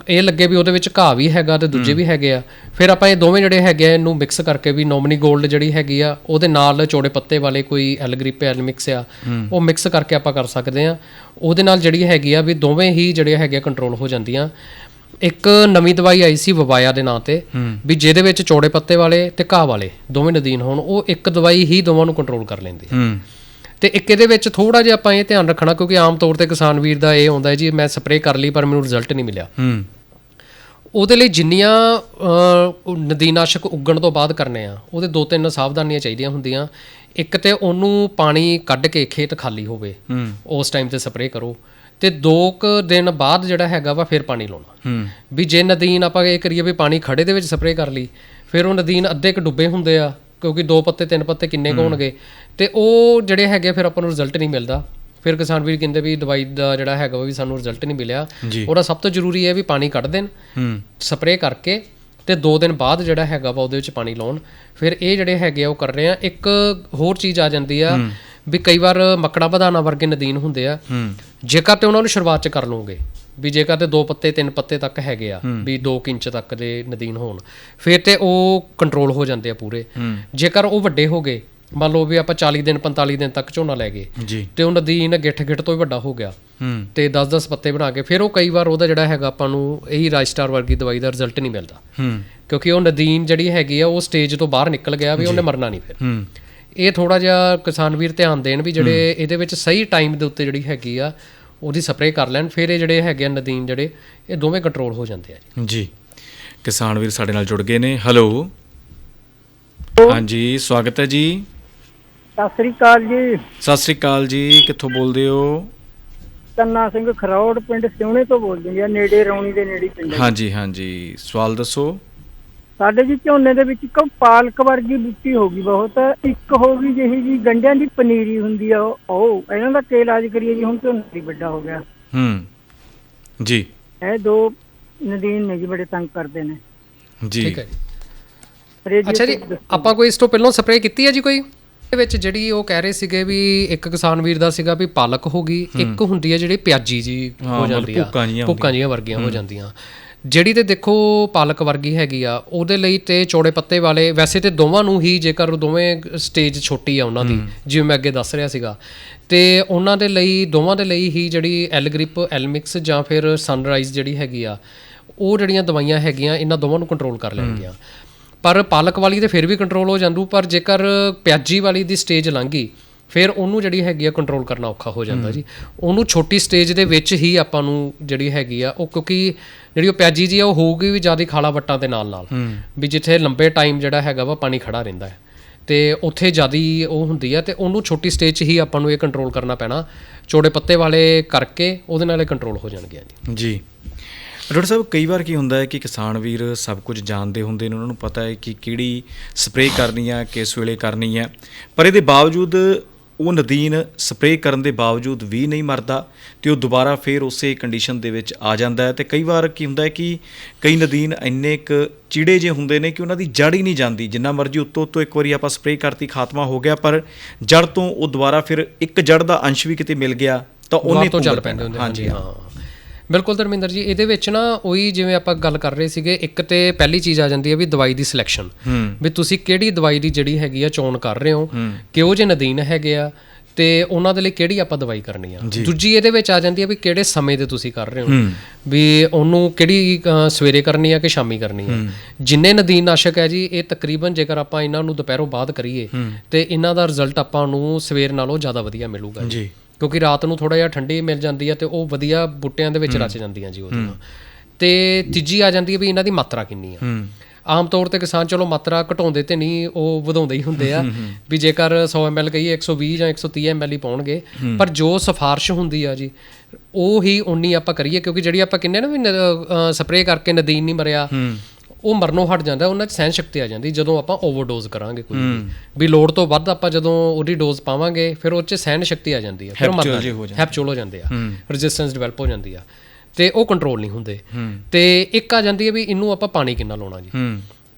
ਇਹ ਲੱਗੇ ਵੀ ਉਹਦੇ ਵਿੱਚ ਘਾਹ ਵੀ ਹੈਗਾ ਤੇ ਦੂਜੇ ਵੀ ਹੈਗੇ ਆ ਫਿਰ ਆਪਾਂ ਇਹ ਦੋਵੇਂ ਜਿਹੜੇ ਹੈਗੇ ਆ ਇਹਨੂੰ ਮਿਕਸ ਕਰਕੇ ਵੀ ਨੋਮਨੀ 골ਡ ਜਿਹੜੀ ਹੈਗੀ ਆ ਉਹਦੇ ਨਾਲ ਚੌੜੇ ਪੱਤੇ ਵਾਲੇ ਕੋਈ ਐਲਗ੍ਰਿਪ ਐਲ ਮਿਕਸ ਆ ਉਹ ਮਿਕਸ ਕਰਕੇ ਆਪਾਂ ਕਰ ਸਕਦੇ ਆ। ਉਹਦੇ ਨਾਲ ਜਿਹੜੀ ਹੈਗੀ ਆ ਵੀ ਦੋਵੇਂ ਹੀ ਜਿਹੜੇ ਹੈਗੇ ਕੰਟਰੋਲ ਹੋ ਜਾਂਦੀਆਂ। ਇੱਕ ਨਵੀਂ ਦਵਾਈ ਆਈ ਸੀ ਵਬਾਇਆ ਦੇ ਨਾਂ ਤੇ ਵੀ ਜਿਹਦੇ ਵਿੱਚ ਚੌੜੇ ਪੱਤੇ ਵਾਲੇ ਤੇ ਘਾਹ ਵਾਲੇ ਦੋਵੇਂ ਨਦੀਨ ਹੋਣ ਉਹ ਇੱਕ ਦਵਾਈ ਹੀ ਦੋਵਾਂ ਨੂੰ ਕੰਟਰੋਲ ਕਰ ਲੈਂਦੀ ਹੈ। ਤੇ ਇੱਕ ਇਹਦੇ ਵਿੱਚ ਥੋੜਾ ਜਿਹਾ ਆਪਾਂ ਇਹ ਧਿਆਨ ਰੱਖਣਾ ਕਿਉਂਕਿ ਆਮ ਤੌਰ ਤੇ ਕਿਸਾਨ ਵੀਰ ਦਾ ਇਹ ਹੁੰਦਾ ਹੈ ਜੀ ਮੈਂ ਸਪਰੇਅ ਕਰ ਲਈ ਪਰ ਮੈਨੂੰ ਰਿਜ਼ਲਟ ਨਹੀਂ ਮਿਲਿਆ। ਉਹਦੇ ਲਈ ਜਿੰਨੀਆਂ ਨਦੀਨਾਸ਼ਕ ਉੱਗਣ ਤੋਂ ਬਾਅਦ ਕਰਨੇ ਆ ਉਹਦੇ ਦੋ ਤਿੰਨ ਸਾਵਧਾਨੀਆਂ ਚਾਹੀਦੀਆਂ ਹੁੰਦੀਆਂ। ਇੱਕ ਤੇ ਉਹਨੂੰ ਪਾਣੀ ਕੱਢ ਕੇ ਖੇਤ ਖਾਲੀ ਹੋਵੇ ਉਸ ਟਾਈਮ ਤੇ ਸਪਰੇਅ ਕਰੋ। ਤੇ ਦੋ ਕੁ ਦਿਨ ਬਾਅਦ ਜਿਹੜਾ ਹੈਗਾ ਵਾ ਫਿਰ ਪਾਣੀ ਲਾਉਣਾ। ਵੀ ਜੇ ਨਦੀਨ ਆਪਾਂ ਇਹ ਕਰੀਏ ਵੀ ਪਾਣੀ ਖੜੇ ਦੇ ਵਿੱਚ ਸਪਰੇਅ ਕਰ ਲਈ ਫਿਰ ਉਹ ਨਦੀਨ ਅੱਧੇ ਕ ਡੁੱਬੇ ਹੁੰਦੇ ਆ ਕਿਉਂਕਿ ਦੋ ਪੱਤੇ ਤਿੰਨ ਪੱਤੇ ਕਿੰਨੇ ਕੁ ਹੋਣਗੇ। ਤੇ ਉਹ ਜਿਹੜੇ ਹੈਗੇ ਫਿਰ ਆਪਾਂ ਨੂੰ ਰਿਜ਼ਲਟ ਨਹੀਂ ਮਿਲਦਾ। ਫਿਰ ਕਿਸਾਨ ਵੀਰ ਕਹਿੰਦੇ ਵੀ ਦਵਾਈ ਦਾ ਜਿਹੜਾ ਹੈਗਾ ਵਾ ਵੀ ਸਾਨੂੰ ਰਿਜ਼ਲਟ ਨਹੀਂ ਮਿਲਿਆ। ਉਹਦਾ ਸਭ ਤੋਂ ਜ਼ਰੂਰੀ ਹੈ ਵੀ ਪਾਣੀ ਕੱਢ ਦੇਣ ਹੂੰ। ਸਪਰੇਅ ਕਰਕੇ ਤੇ 2 ਦਿਨ ਬਾਅਦ ਜਿਹੜਾ ਹੈਗਾ ਵਾ ਉਹਦੇ ਵਿੱਚ ਪਾਣੀ ਲਾਉਣ। ਫਿਰ ਇਹ ਜਿਹੜੇ ਹੈਗੇ ਆ ਉਹ ਕਰ ਰਹੇ ਆ। ਇੱਕ ਹੋਰ ਚੀਜ਼ ਆ ਜਾਂਦੀ ਆ ਵੀ ਕਈ ਵਾਰ ਮੱਕੜਾ ਵਧਾਣਾ ਵਰਗੇ ਨਦੀਨ ਹੁੰਦੇ ਆ। ਜੇਕਰ ਤੇ ਉਹਨਾਂ ਨੂੰ ਸ਼ੁਰੂਆਤ ਚ ਕਰ ਲਓਗੇ ਵੀ ਜੇਕਰ ਤੇ ਦੋ ਪੱਤੇ ਤਿੰਨ ਪੱਤੇ ਤੱਕ ਹੈਗੇ ਆ ਵੀ 2 ਇੰਚ ਤੱਕ ਦੇ ਨਦੀਨ ਹੋਣ ਫਿਰ ਤੇ ਉਹ ਕੰਟਰੋਲ ਹੋ ਜਾਂਦੇ ਆ ਪੂਰੇ। ਜੇਕਰ ਉਹ ਵੱਡੇ ਹੋ ਗਏ ਮੰਨ ਲਓ ਵੀ ਆਪਾਂ 40 ਦਿਨ 45 ਦਿਨ ਤੱਕ ਝੋਨਾ ਲੈ ਗਏ ਤੇ ਉਹ ਨਦੀਨ ਗਿੱਠ ਗਿੱਠ ਤੋਂ ਹੀ ਵੱਡਾ ਹੋ ਗਿਆ ਤੇ 10-10 ਪੱਤੇ ਬਣਾ ਕੇ ਫਿਰ ਉਹ ਕਈ ਵਾਰ ਉਹਦਾ ਜਿਹੜਾ ਹੈਗਾ ਆਪਾਂ ਨੂੰ ਇਹੀ ਰਾਜਸਟਾਰ ਵਰਗੀ ਦਵਾਈ ਦਾ ਰਿਜ਼ਲਟ ਨਹੀਂ ਮਿਲਦਾ। ਕਿਉਂਕਿ ਉਹ ਨਦੀਨ ਜਿਹੜੀ ਹੈਗੀ ਆ ਉਹ ਸਟੇਜ ਤੋਂ ਬਾਹਰ ਨਿਕਲ ਗਿਆ ਵੀ ਉਹਨੇ ਮਰਨਾ ਨਹੀਂ ਫਿਰ। ਇਹ ਥੋੜਾ ਜਿਹਾ ਕਿਸਾਨ ਵੀਰ ਧਿਆਨ ਦੇਣ ਵੀ ਜਿਹੜੇ ਇਹਦੇ ਵਿੱਚ ਸਹੀ ਟਾਈਮ ਦੇ ਉੱਤੇ ਜਿਹੜੀ ਹੈਗੀ ਆ ਉਹਦੀ ਸਪਰੇਅ ਕਰ ਲੈਣ ਫਿਰ ਇਹ ਜਿਹੜੇ ਹੈਗੇ ਆ ਨਦੀਨ ਜਿਹੜੇ ਇਹ ਦੋਵੇਂ ਕੰਟਰੋਲ ਹੋ ਜਾਂਦੇ ਆ ਜੀ। ਜੀ। ਕਿਸਾਨ ਵੀਰ ਸਾਡੇ ਨਾਲ ਜੁੜ ਗਏ ਨੇ। ਹੈਲੋ ਹਾਂਜੀ ਸਵਾਗਤ ਹੈ ਜੀ। ਸਤਿ ਸ੍ਰੀ ਅਕਾਲ ਜੀ। ਸਤਿ ਸ੍ਰੀ ਅਕਾਲ ਜੀ। ਕਿੱਥੋਂ ਬੋਲਦੇ ਹੋ? ਕੰਨਾ ਸਿੰਘ ਖਰੌੜ ਪਿੰਡ ਸਿਉਣੇ ਤੋਂ ਬੋਲਦੇ ਆ। ਨੇੜੇ ਰੌਣੀ ਦੇ ਨੇੜੇ ਪਿੰਡ। ਹਾਂਜੀ ਹਾਂਜੀ। ਸਵਾਲ ਦੱਸੋ। ਸਾਡੇ ਜੀ ਝੋਨੇ ਦੇ ਵਿੱਚ ਇੱਕ ਪਾਲਕ ਵਰਗੀ ਬੂਟੀ ਹੋ ਗਈ ਬਹੁਤ। ਇੱਕ ਹੋ ਗਈ ਜਿਹੀ ਜੀ ਗੰਡਿਆਂ ਦੀ ਪਨੀਰੀ ਹੁੰਦੀ ਆ ਉਹ ਉਹ ਇਹਨਾਂ ਦਾ ਕੀ ਇਲਾਜ ਕਰੀਏ ਜੀ ਹੁਣ ਝੋਨਾ ਵੀ ਵੱਡਾ ਹੋ ਗਿਆ। ਹੂੰ। ਜੀ। ਇਹ ਦੋ ਨਦੀਨ ਨੇ ਜੀ ਬੜੇ ਤੰਗ ਕਰਦੇ ਨੇ। ਜੀ। ਠੀਕ ਹੈ ਜੀ। ਅੱਛਾ ਜੀ ਆਪਾਂ ਕੋਈ ਇਸ ਤੋਂ ਪਹਿਲਾਂ ਸਪਰੇਅ ਕੀਤੀ ਹੈ ਜੀ ਕੋਈ? ਇਹਦੇ ਵਿੱਚ ਜਿਹੜੀ ਉਹ ਕਹਿ ਰਹੇ ਸੀਗੇ ਵੀ ਇੱਕ ਕਿਸਾਨ ਵੀਰ ਦਾ ਸੀਗਾ ਵੀ ਪਾਲਕ ਹੋ ਗਈ ਇੱਕ ਹੁੰਦੀ ਹੈ ਜਿਹੜੀ ਪਿਆਜੀ ਜੀ ਹਾਂ, ਹੋ ਮਤਲਬ ਜਾਂਦੀ ਆ। ਭੁੱਕਾਂ ਜਿਹੀਆਂ ਭੁੱਕਾਂ ਜੀਆਂ ਵਰਗੀਆਂ ਹੋ। ਜਾਂਦੀਆਂ। ਜਿਹੜੀ ਤੇ ਦੇਖੋ ਪਾਲਕ ਵਰਗੀ ਹੈਗੀ ਆ ਉਹਦੇ ਲਈ ਤੇ ਚੌੜੇ ਪੱਤੇ ਵਾਲੇ ਵੈਸੇ ਤੇ ਦੋਵਾਂ ਨੂੰ ਹੀ ਜੇਕਰ ਦੋਵੇਂ ਸਟੇਜ ਛੋਟੀ ਆ ਉਹਨਾਂ ਦੀ ਜਿਵੇਂ ਮੈਂ ਅੱਗੇ ਦੱਸ ਰਿਹਾ ਸੀਗਾ। ਤੇ ਉਹਨਾਂ ਦੇ ਲਈ ਦੋਵਾਂ ਦੇ ਲਈ ਹੀ ਜਿਹੜੀ ਐਲਗ੍ਰਿਪ ਐਲਮਿਕਸ ਜਾਂ ਫਿਰ ਸਨਰਾਈਜ਼ ਜਿਹੜੀ ਹੈਗੀ ਆ ਉਹ ਜਿਹੜੀਆਂ ਦਵਾਈਆਂ ਹੈਗੀਆਂ ਇਹਨਾਂ ਦੋਵਾਂ ਨੂੰ ਕੰਟਰੋਲ ਕਰ ਲੈਣਗੀਆਂ। ਪਰ ਪਾਲਕ ਵਾਲੀ ਤੇ ਫਿਰ ਵੀ ਕੰਟਰੋਲ ਹੋ ਜਾਂਦੂ ਪਰ ਜੇਕਰ ਪਿਆਜੀ ਵਾਲੀ ਦੀ ਸਟੇਜ ਲੰਘ ਫਿਰ ਉਹਨੂੰ ਜਿਹੜੀ ਹੈਗੀ ਆ ਕੰਟਰੋਲ ਕਰਨਾ ਔਖਾ ਹੋ ਜਾਂਦਾ ਜੀ। ਉਹਨੂੰ ਛੋਟੀ ਸਟੇਜ ਦੇ ਵਿੱਚ ਹੀ ਆਪਾਂ ਨੂੰ ਜਿਹੜੀ ਹੈਗੀ ਆ ਉਹ ਕਿਉਂਕਿ ਜਿਹੜੀ ਉਹ ਪਿਆਜੀ ਜੀ ਆ ਉਹ ਹੋਊਗੀ ਵੀ ਜ਼ਿਆਦਾ ਖਾਲਾ ਵੱਟਾਂ ਦੇ ਨਾਲ ਨਾਲ ਵੀ ਜਿੱਥੇ ਲੰਬੇ ਟਾਈਮ ਜਿਹੜਾ ਹੈਗਾ ਵਾ ਪਾਣੀ ਖੜਾ ਰਹਿੰਦਾ ਹੈ। ਤੇ ਉੱਥੇ ਜਿਆਦੀ ਉਹ ਹੁੰਦੀ ਆ ਤੇ ਉਹਨੂੰ ਛੋਟੀ ਸਟੇਜ 'ਚ ਹੀ ਆਪਾਂ ਨੂੰ ਇਹ ਕੰਟਰੋਲ ਕਰਨਾ ਪੈਣਾ। ਚੌੜੇ ਪੱਤੇ ਵਾਲੇ ਕਰਕੇ ਉਹਦੇ ਨਾਲ ਕੰਟਰੋਲ ਹੋ ਜਾਣਗੇ ਜੀ। ਜੀ। ਡਾਕਟਰ ਸਾਹਿਬ ਕਈ ਵਾਰ ਕੀ ਹੁੰਦਾ ਹੈ ਕਿ ਕਿਸਾਨ ਵੀਰ ਸਭ ਕੁਝ ਜਾਣਦੇ ਹੁੰਦੇ ਨੇ ਉਹਨਾਂ ਨੂੰ ਪਤਾ ਹੈ ਕਿ ਕਿਹੜੀ ਸਪਰੇਅ ਕਰਨੀ ਹੈ ਕਿਸ ਵੇਲੇ ਕਰਨੀ ਹੈ ਪਰ ਇਹਦੇ ਬਾਵਜੂਦ ਉਹ ਨਦੀਨ ਸਪਰੇਅ ਕਰਨ ਦੇ ਬਾਵਜੂਦ ਵੀ ਨਹੀਂ ਮਰਦਾ ਤੇ ਉਹ ਦੁਬਾਰਾ ਫੇਰ ਉਸੇ ਕੰਡੀਸ਼ਨ ਦੇ ਵਿੱਚ ਆ ਜਾਂਦਾ ਹੈ ਤੇ ਕਈ ਵਾਰ ਕੀ ਹੁੰਦਾ ਹੈ ਕਿ ਕਈ ਨਦੀਨ ਇੰਨੇ ਕੁ ਚੀੜੇ ਜੇ ਹੁੰਦੇ ਨੇ ਕਿ ਉਹਨਾਂ ਦੀ ਜੜ ਹੀ ਨਹੀਂ ਜਾਂਦੀ ਜਿੰਨਾ ਮਰਜ਼ੀ ਉੱਤੋਂ ਉੱਤੋਂ ਇੱਕ ਵਾਰੀ ਆਪਾਂ ਸਪਰੇਅ ਕਰਤੀ ਖਾਤਮਾ ਹੋ ਗਿਆ ਪਰ ਜੜ ਤੋਂ ਉਹ ਦੁਬਾਰਾ ਫਿਰ ਇੱਕ ਜੜ ਦਾ ਅੰਸ਼ ਵੀ ਕਿਤੇ ਮਿਲ ਗਿਆ ਤਾਂ ਉਹਨੇ ਤੋਂ ਚੱਲ ਪੈਂਦੇ ਹੁੰਦੇ ਹਾਂਜੀ ਹਾਂ। ਬਿਲਕੁਲ ਧਰਮਿੰਦਰ ਜੀ ਇਹਦੇ ਵਿੱਚ ਨਾ ਉਹੀ ਜਿਵੇਂ ਆਪਾਂ ਗੱਲ ਕਰ ਰਹੇ ਸੀਗੇ ਇੱਕ ਤੇ ਪਹਿਲੀ ਚੀਜ਼ ਆ ਜਾਂਦੀ ਹੈ ਵੀ ਦਵਾਈ ਦੀ ਸਿਲੈਕਸ਼ਨ ਵੀ ਤੁਸੀਂ ਕਿਹੜੀ ਦਵਾਈ ਦੀ ਜਿਹੜੀ ਹੈਗੀ ਆ ਚੋਣ ਕਰ ਰਹੇ ਹੋ ਕਿਹੋ ਜਿਹੇ ਨਦੀਨ ਹੈਗੇ ਆ ਤੇ ਉਹਨਾਂ ਦੇ ਲਈ ਕਿਹੜੀ ਆਪਾਂ ਦਵਾਈ ਕਰਨੀ ਆ। ਦੂਜੀ ਇਹਦੇ ਵਿੱਚ ਆ ਜਾਂਦੀ ਹੈ ਵੀ ਕਿਹੜੇ ਸਮੇਂ ਤੇ ਤੁਸੀਂ ਕਰ ਰਹੇ ਹੋ। ਵੀ ਉਹਨੂੰ ਕਿਹੜੀ ਸਵੇਰੇ ਕਰਨੀ ਆ ਕਿ ਸ਼ਾਮੀ ਕਰਨੀ ਆ। ਜਿੰਨੇ ਨਦੀਨ ਨਾਸ਼ਕ ਹੈ ਜੀ ਇਹ ਤਕਰੀਬਨ ਜੇਕਰ ਆਪਾਂ ਇਹਨਾਂ ਨੂੰ ਦੁਪਹਿਰੋਂ ਬਾਅਦ ਕਰੀਏ ਤੇ ਇਹਨਾਂ ਦਾ ਰਿਜ਼ਲਟ ਆਪਾਂ ਨੂੰ ਸਵੇਰ ਨਾਲੋਂ ਜ਼ਿਆਦਾ ਵਧੀਆ ਮਿਲੂਗਾ ਜੀ। ਕਿਉਂਕਿ ਰਾਤ ਨੂੰ ਥੋੜਾ ਜਿਹਾ ਠੰਡੀ ਮਿਲ ਜਾਂਦੀ ਹੈ ਤੇ ਉਹ ਵਧੀਆ ਬੂਟਿਆਂ ਦੇ ਵਿੱਚ ਰਚ ਜਾਂਦੀਆਂ ਜੀ ਉਹਦੀਆਂ ਤੇ ਤੀਜੀ ਆ ਜਾਂਦੀ ਹੈ ਵੀ ਇਹਨਾਂ ਦੀ ਮਾਤਰਾ ਕਿੰਨੀ ਆ। ਆਮ ਤੌਰ ਤੇ ਕਿਸਾਨ ਚਲੋ ਮਾਤਰਾ ਘਟਾਉਂਦੇ ਤੇ ਨਹੀਂ ਉਹ ਵਧਾਉਂਦੇ ਹੀ ਹੁੰਦੇ ਆ। ਵੀ ਜੇਕਰ 100 ml ਕਹੀਏ 120 ਜਾਂ 130 ml ਹੀ ਪਾਉਣਗੇ। ਪਰ ਜੋ ਸਿਫਾਰਿਸ਼ ਹੁੰਦੀ ਆ ਜੀ ਉਹ ਹੀ ਉਨੀ ਆਪਾਂ ਕਰੀਏ ਕਿਉਂਕਿ ਜਿਹੜੀ ਆਪਾਂ ਕਿੰਨੇ ਨਾ ਵੀ ਸਪਰੇਅ ਕਰਕੇ ਨਦੀਨ ਨਹੀਂ ਮਰਿਆ। ਉਹ ਮਰਨੋਂ ਹਟ ਜਾਂਦਾ ਉਹਨਾਂ 'ਚ ਸਹਿਣ ਸ਼ਕਤੀ ਆ ਜਾਂਦੀ ਜਦੋਂ ਆਪਾਂ ਓਵਰਡੋਜ਼ ਕਰਾਂਗੇ ਕੋਈ ਵੀ। ਲੋੜ ਤੋਂ ਵੱਧ ਆਪਾਂ ਜਦੋਂ ਉਹਦੀ ਡੋਜ਼ ਪਾਵਾਂਗੇ ਫਿਰ ਉਹ 'ਚ ਸਹਿਣ ਸ਼ਕਤੀ ਆ ਜਾਂਦੀ ਹੈ ਫਿਰ ਮਰਨਾ ਜਿਹੇ ਹੋ ਜਾਂਦੇ ਆ। ਰੈਜ਼ਿਸਟੈਂਸ ਡਿਵੈਲਪ ਹੋ। ਜਾਂਦੀ ਆ। ਤੇ ਉਹ ਕੰਟਰੋਲ ਨਹੀਂ ਹੁੰਦੇ। ਤੇ ਇੱਕ ਆ ਜਾਂਦੀ ਹੈ ਵੀ ਇਹਨੂੰ ਆਪਾਂ ਪਾਣੀ ਕਿੰਨਾ ਲਾਉਣਾ ਜੀ।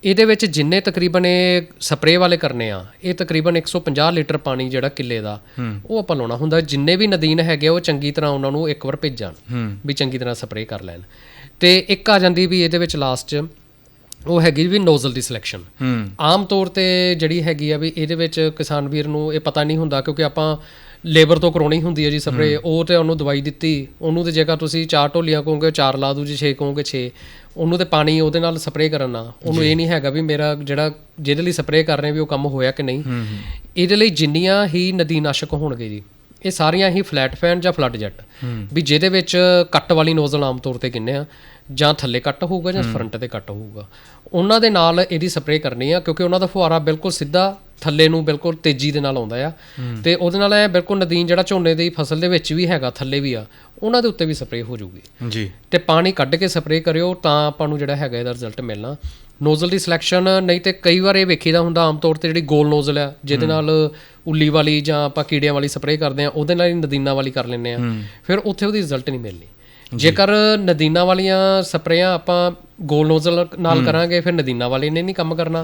ਇਹਦੇ ਵਿੱਚ ਜਿੰਨੇ ਤਕਰੀਬਨ ਇਹ ਸਪਰੇਅ ਵਾਲੇ ਕਰਨੇ ਆ ਇਹ ਤਕਰੀਬਨ 150 ਲੀਟਰ ਪਾਣੀ ਜਿਹੜਾ ਕਿੱਲੇ ਦਾ ਉਹ ਆਪਾਂ ਲਾਉਣਾ ਹੁੰਦਾ। ਜਿੰਨੇ ਵੀ ਨਦੀਨ ਹੈਗੇ ਉਹ ਚੰਗੀ ਤਰ੍ਹਾਂ ਉਹਨਾਂ ਨੂੰ ਇੱਕ ਵਾਰ ਭੇਜਣ ਵੀ ਚੰਗੀ ਤਰ੍ਹਾਂ ਸਪਰੇਅ ਕਰ ਲੈਣ। ਤੇ ਇੱਕ ਆ ਜਾਂਦੀ ਵੀ ਇਹਦੇ ਵਿੱਚ ਲਾਸਟ 'ਚ ਉਹ ਹੈਗੀ ਵੀ ਨੋਜ਼ਲ ਦੀ ਸਿਲੈਕਸ਼ਨ ਆਮ ਤੌਰ ਤੇ ਜਿਹੜੀ ਹੈਗੀ ਆ ਵੀ ਇਹਦੇ ਵਿੱਚ ਕਿਸਾਨ ਵੀਰ ਨੂੰ ਇਹ ਪਤਾ ਨਹੀਂ ਹੁੰਦਾ ਕਿਉਂਕਿ ਆਪਾਂ ਲੇਬਰ ਤੋਂ ਕਰਾਉਣੀ ਹੁੰਦੀ ਹੈ ਜੀ ਸਪਰੇ ਉਹ ਤੇ ਉਹਨੂੰ ਦਵਾਈ ਦਿੱਤੀ ਉਹਨੂੰ ਤੇ ਜੇਕਰ ਤੁਸੀਂ ਚਾਰ ਢੋਲੀਆਂ ਕਹੋਗੇ ਚਾਰ ਲਾ ਦੂ ਜੀ 6 ਕਹੋਗੇ 6 ਉਹਨੂੰ ਤੇ ਪਾਣੀ ਉਹਦੇ ਨਾਲ ਸਪਰੇ ਕਰਨਾ ਉਹਨੂੰ ਇਹ ਨਹੀਂ ਹੈਗਾ ਵੀ ਮੇਰਾ ਜਿਹੜਾ ਜਿਹਦੇ ਲਈ ਸਪਰੇ ਕਰ ਰਹੇ ਵੀ ਉਹ ਕੰਮ ਹੋਇਆ ਕਿ ਨਹੀਂ। ਇਹਦੇ ਲਈ ਜਿੰਨੀਆਂ ਹੀ ਨਦੀਨਾਸ਼ਕ ਹੋਣਗੇ ਜੀ। ਇਹ ਸਾਰੀਆਂ ਹੀ ਫਲੈਟ ਫੈਨ ਜਾਂ ਫਲੱਡ ਜੈਟ। ਵੀ ਜਿਹਦੇ ਵਿੱਚ ਕੱਟ ਵਾਲੀ ਨੋਜ਼ਲ ਆਮ ਤੌਰ ਤੇ ਕਿੰਨੇ ਆ? ਜਾਂ ਥੱਲੇ ਕੱਟ ਹੋਊਗਾ ਜਾਂ ਫਰੰਟ ਤੇ ਕੱਟ ਹੋਊਗਾ। ਉਹਨਾਂ ਦੇ ਨਾਲ ਇਹਦੀ ਸਪਰੇਅ ਕਰਨੀ ਆ ਕਿਉਂਕਿ ਉਹਨਾਂ ਦਾ ਫੁਹਾਰਾ ਬਿਲਕੁਲ ਸਿੱਧਾ ਥੱਲੇ ਨੂੰ ਬਿਲਕੁਲ ਤੇਜ਼ੀ ਦੇ ਨਾਲ ਆਉਂਦਾ ਆ। ਤੇ ਉਹਦੇ ਨਾਲ ਇਹ ਬਿਲਕੁਲ ਨਦੀਨ ਜਿਹੜਾ ਝੋਨੇ ਦੀ ਫਸਲ ਦੇ ਵਿੱਚ ਵੀ ਹੈਗਾ ਥੱਲੇ ਵੀ ਆ ਉਹਨਾਂ ਦੇ ਉੱਤੇ ਵੀ ਸਪਰੇਅ ਹੋ ਜਾਊਗੀ। ਜੀ। ਤੇ ਪਾਣੀ ਕੱਢ ਕੇ ਸਪਰੇਅ ਕਰਿਓ ਤਾਂ ਆਪਾਂ ਨੂੰ ਜਿਹੜਾ ਹੈਗਾ ਇਹਦਾ ਰਿਜ਼ਲਟ ਮਿਲਣਾ। ਨੋਜ਼ਲ ਦੀ ਸਿਲੈਕਸ਼ਨ ਨਹੀਂ ਤੇ ਕਈ ਵਾਰ ਇਹ ਵੇਖੀਦਾ ਹੁੰਦਾ ਆਮ ਤੌਰ ਤੇ ਜਿਹੜੀ ਗੋਲ ਨੋਜ਼ਲ ਆ ਜਿਹਦੇ ਨਾਲ ਉੱਲੀ ਵਾਲੀ ਜਾਂ ਆਪਾਂ ਕੀੜਿਆਂ ਵਾਲੀ ਸਪਰੇਅ ਕਰਦੇ ਆ ਉਹਦੇ ਨਾਲ ਹੀ ਨਦੀਨਾਂ ਵਾਲੀ ਕਰ ਲੈਂਦੇ ਆ। ਫਿਰ ਉੱਥੇ ਉਹਦੀ ਰਿਜ਼ਲਟ ਨਹੀਂ ਮਿਲਣੀ। ਜੇਕਰ ਨਦੀਨਾਂ ਵਾਲੀਆਂ ਸਪਰੇਆਂ ਆਪਾਂ ਗੋਲ ਨੋਜ਼ਲ ਨਾਲ ਕਰਾਂਗੇ ਫਿਰ ਨਦੀਨਾਂ ਵਾਲੇ ਨੇ ਨਹੀਂ ਕੰਮ ਕਰਨਾ।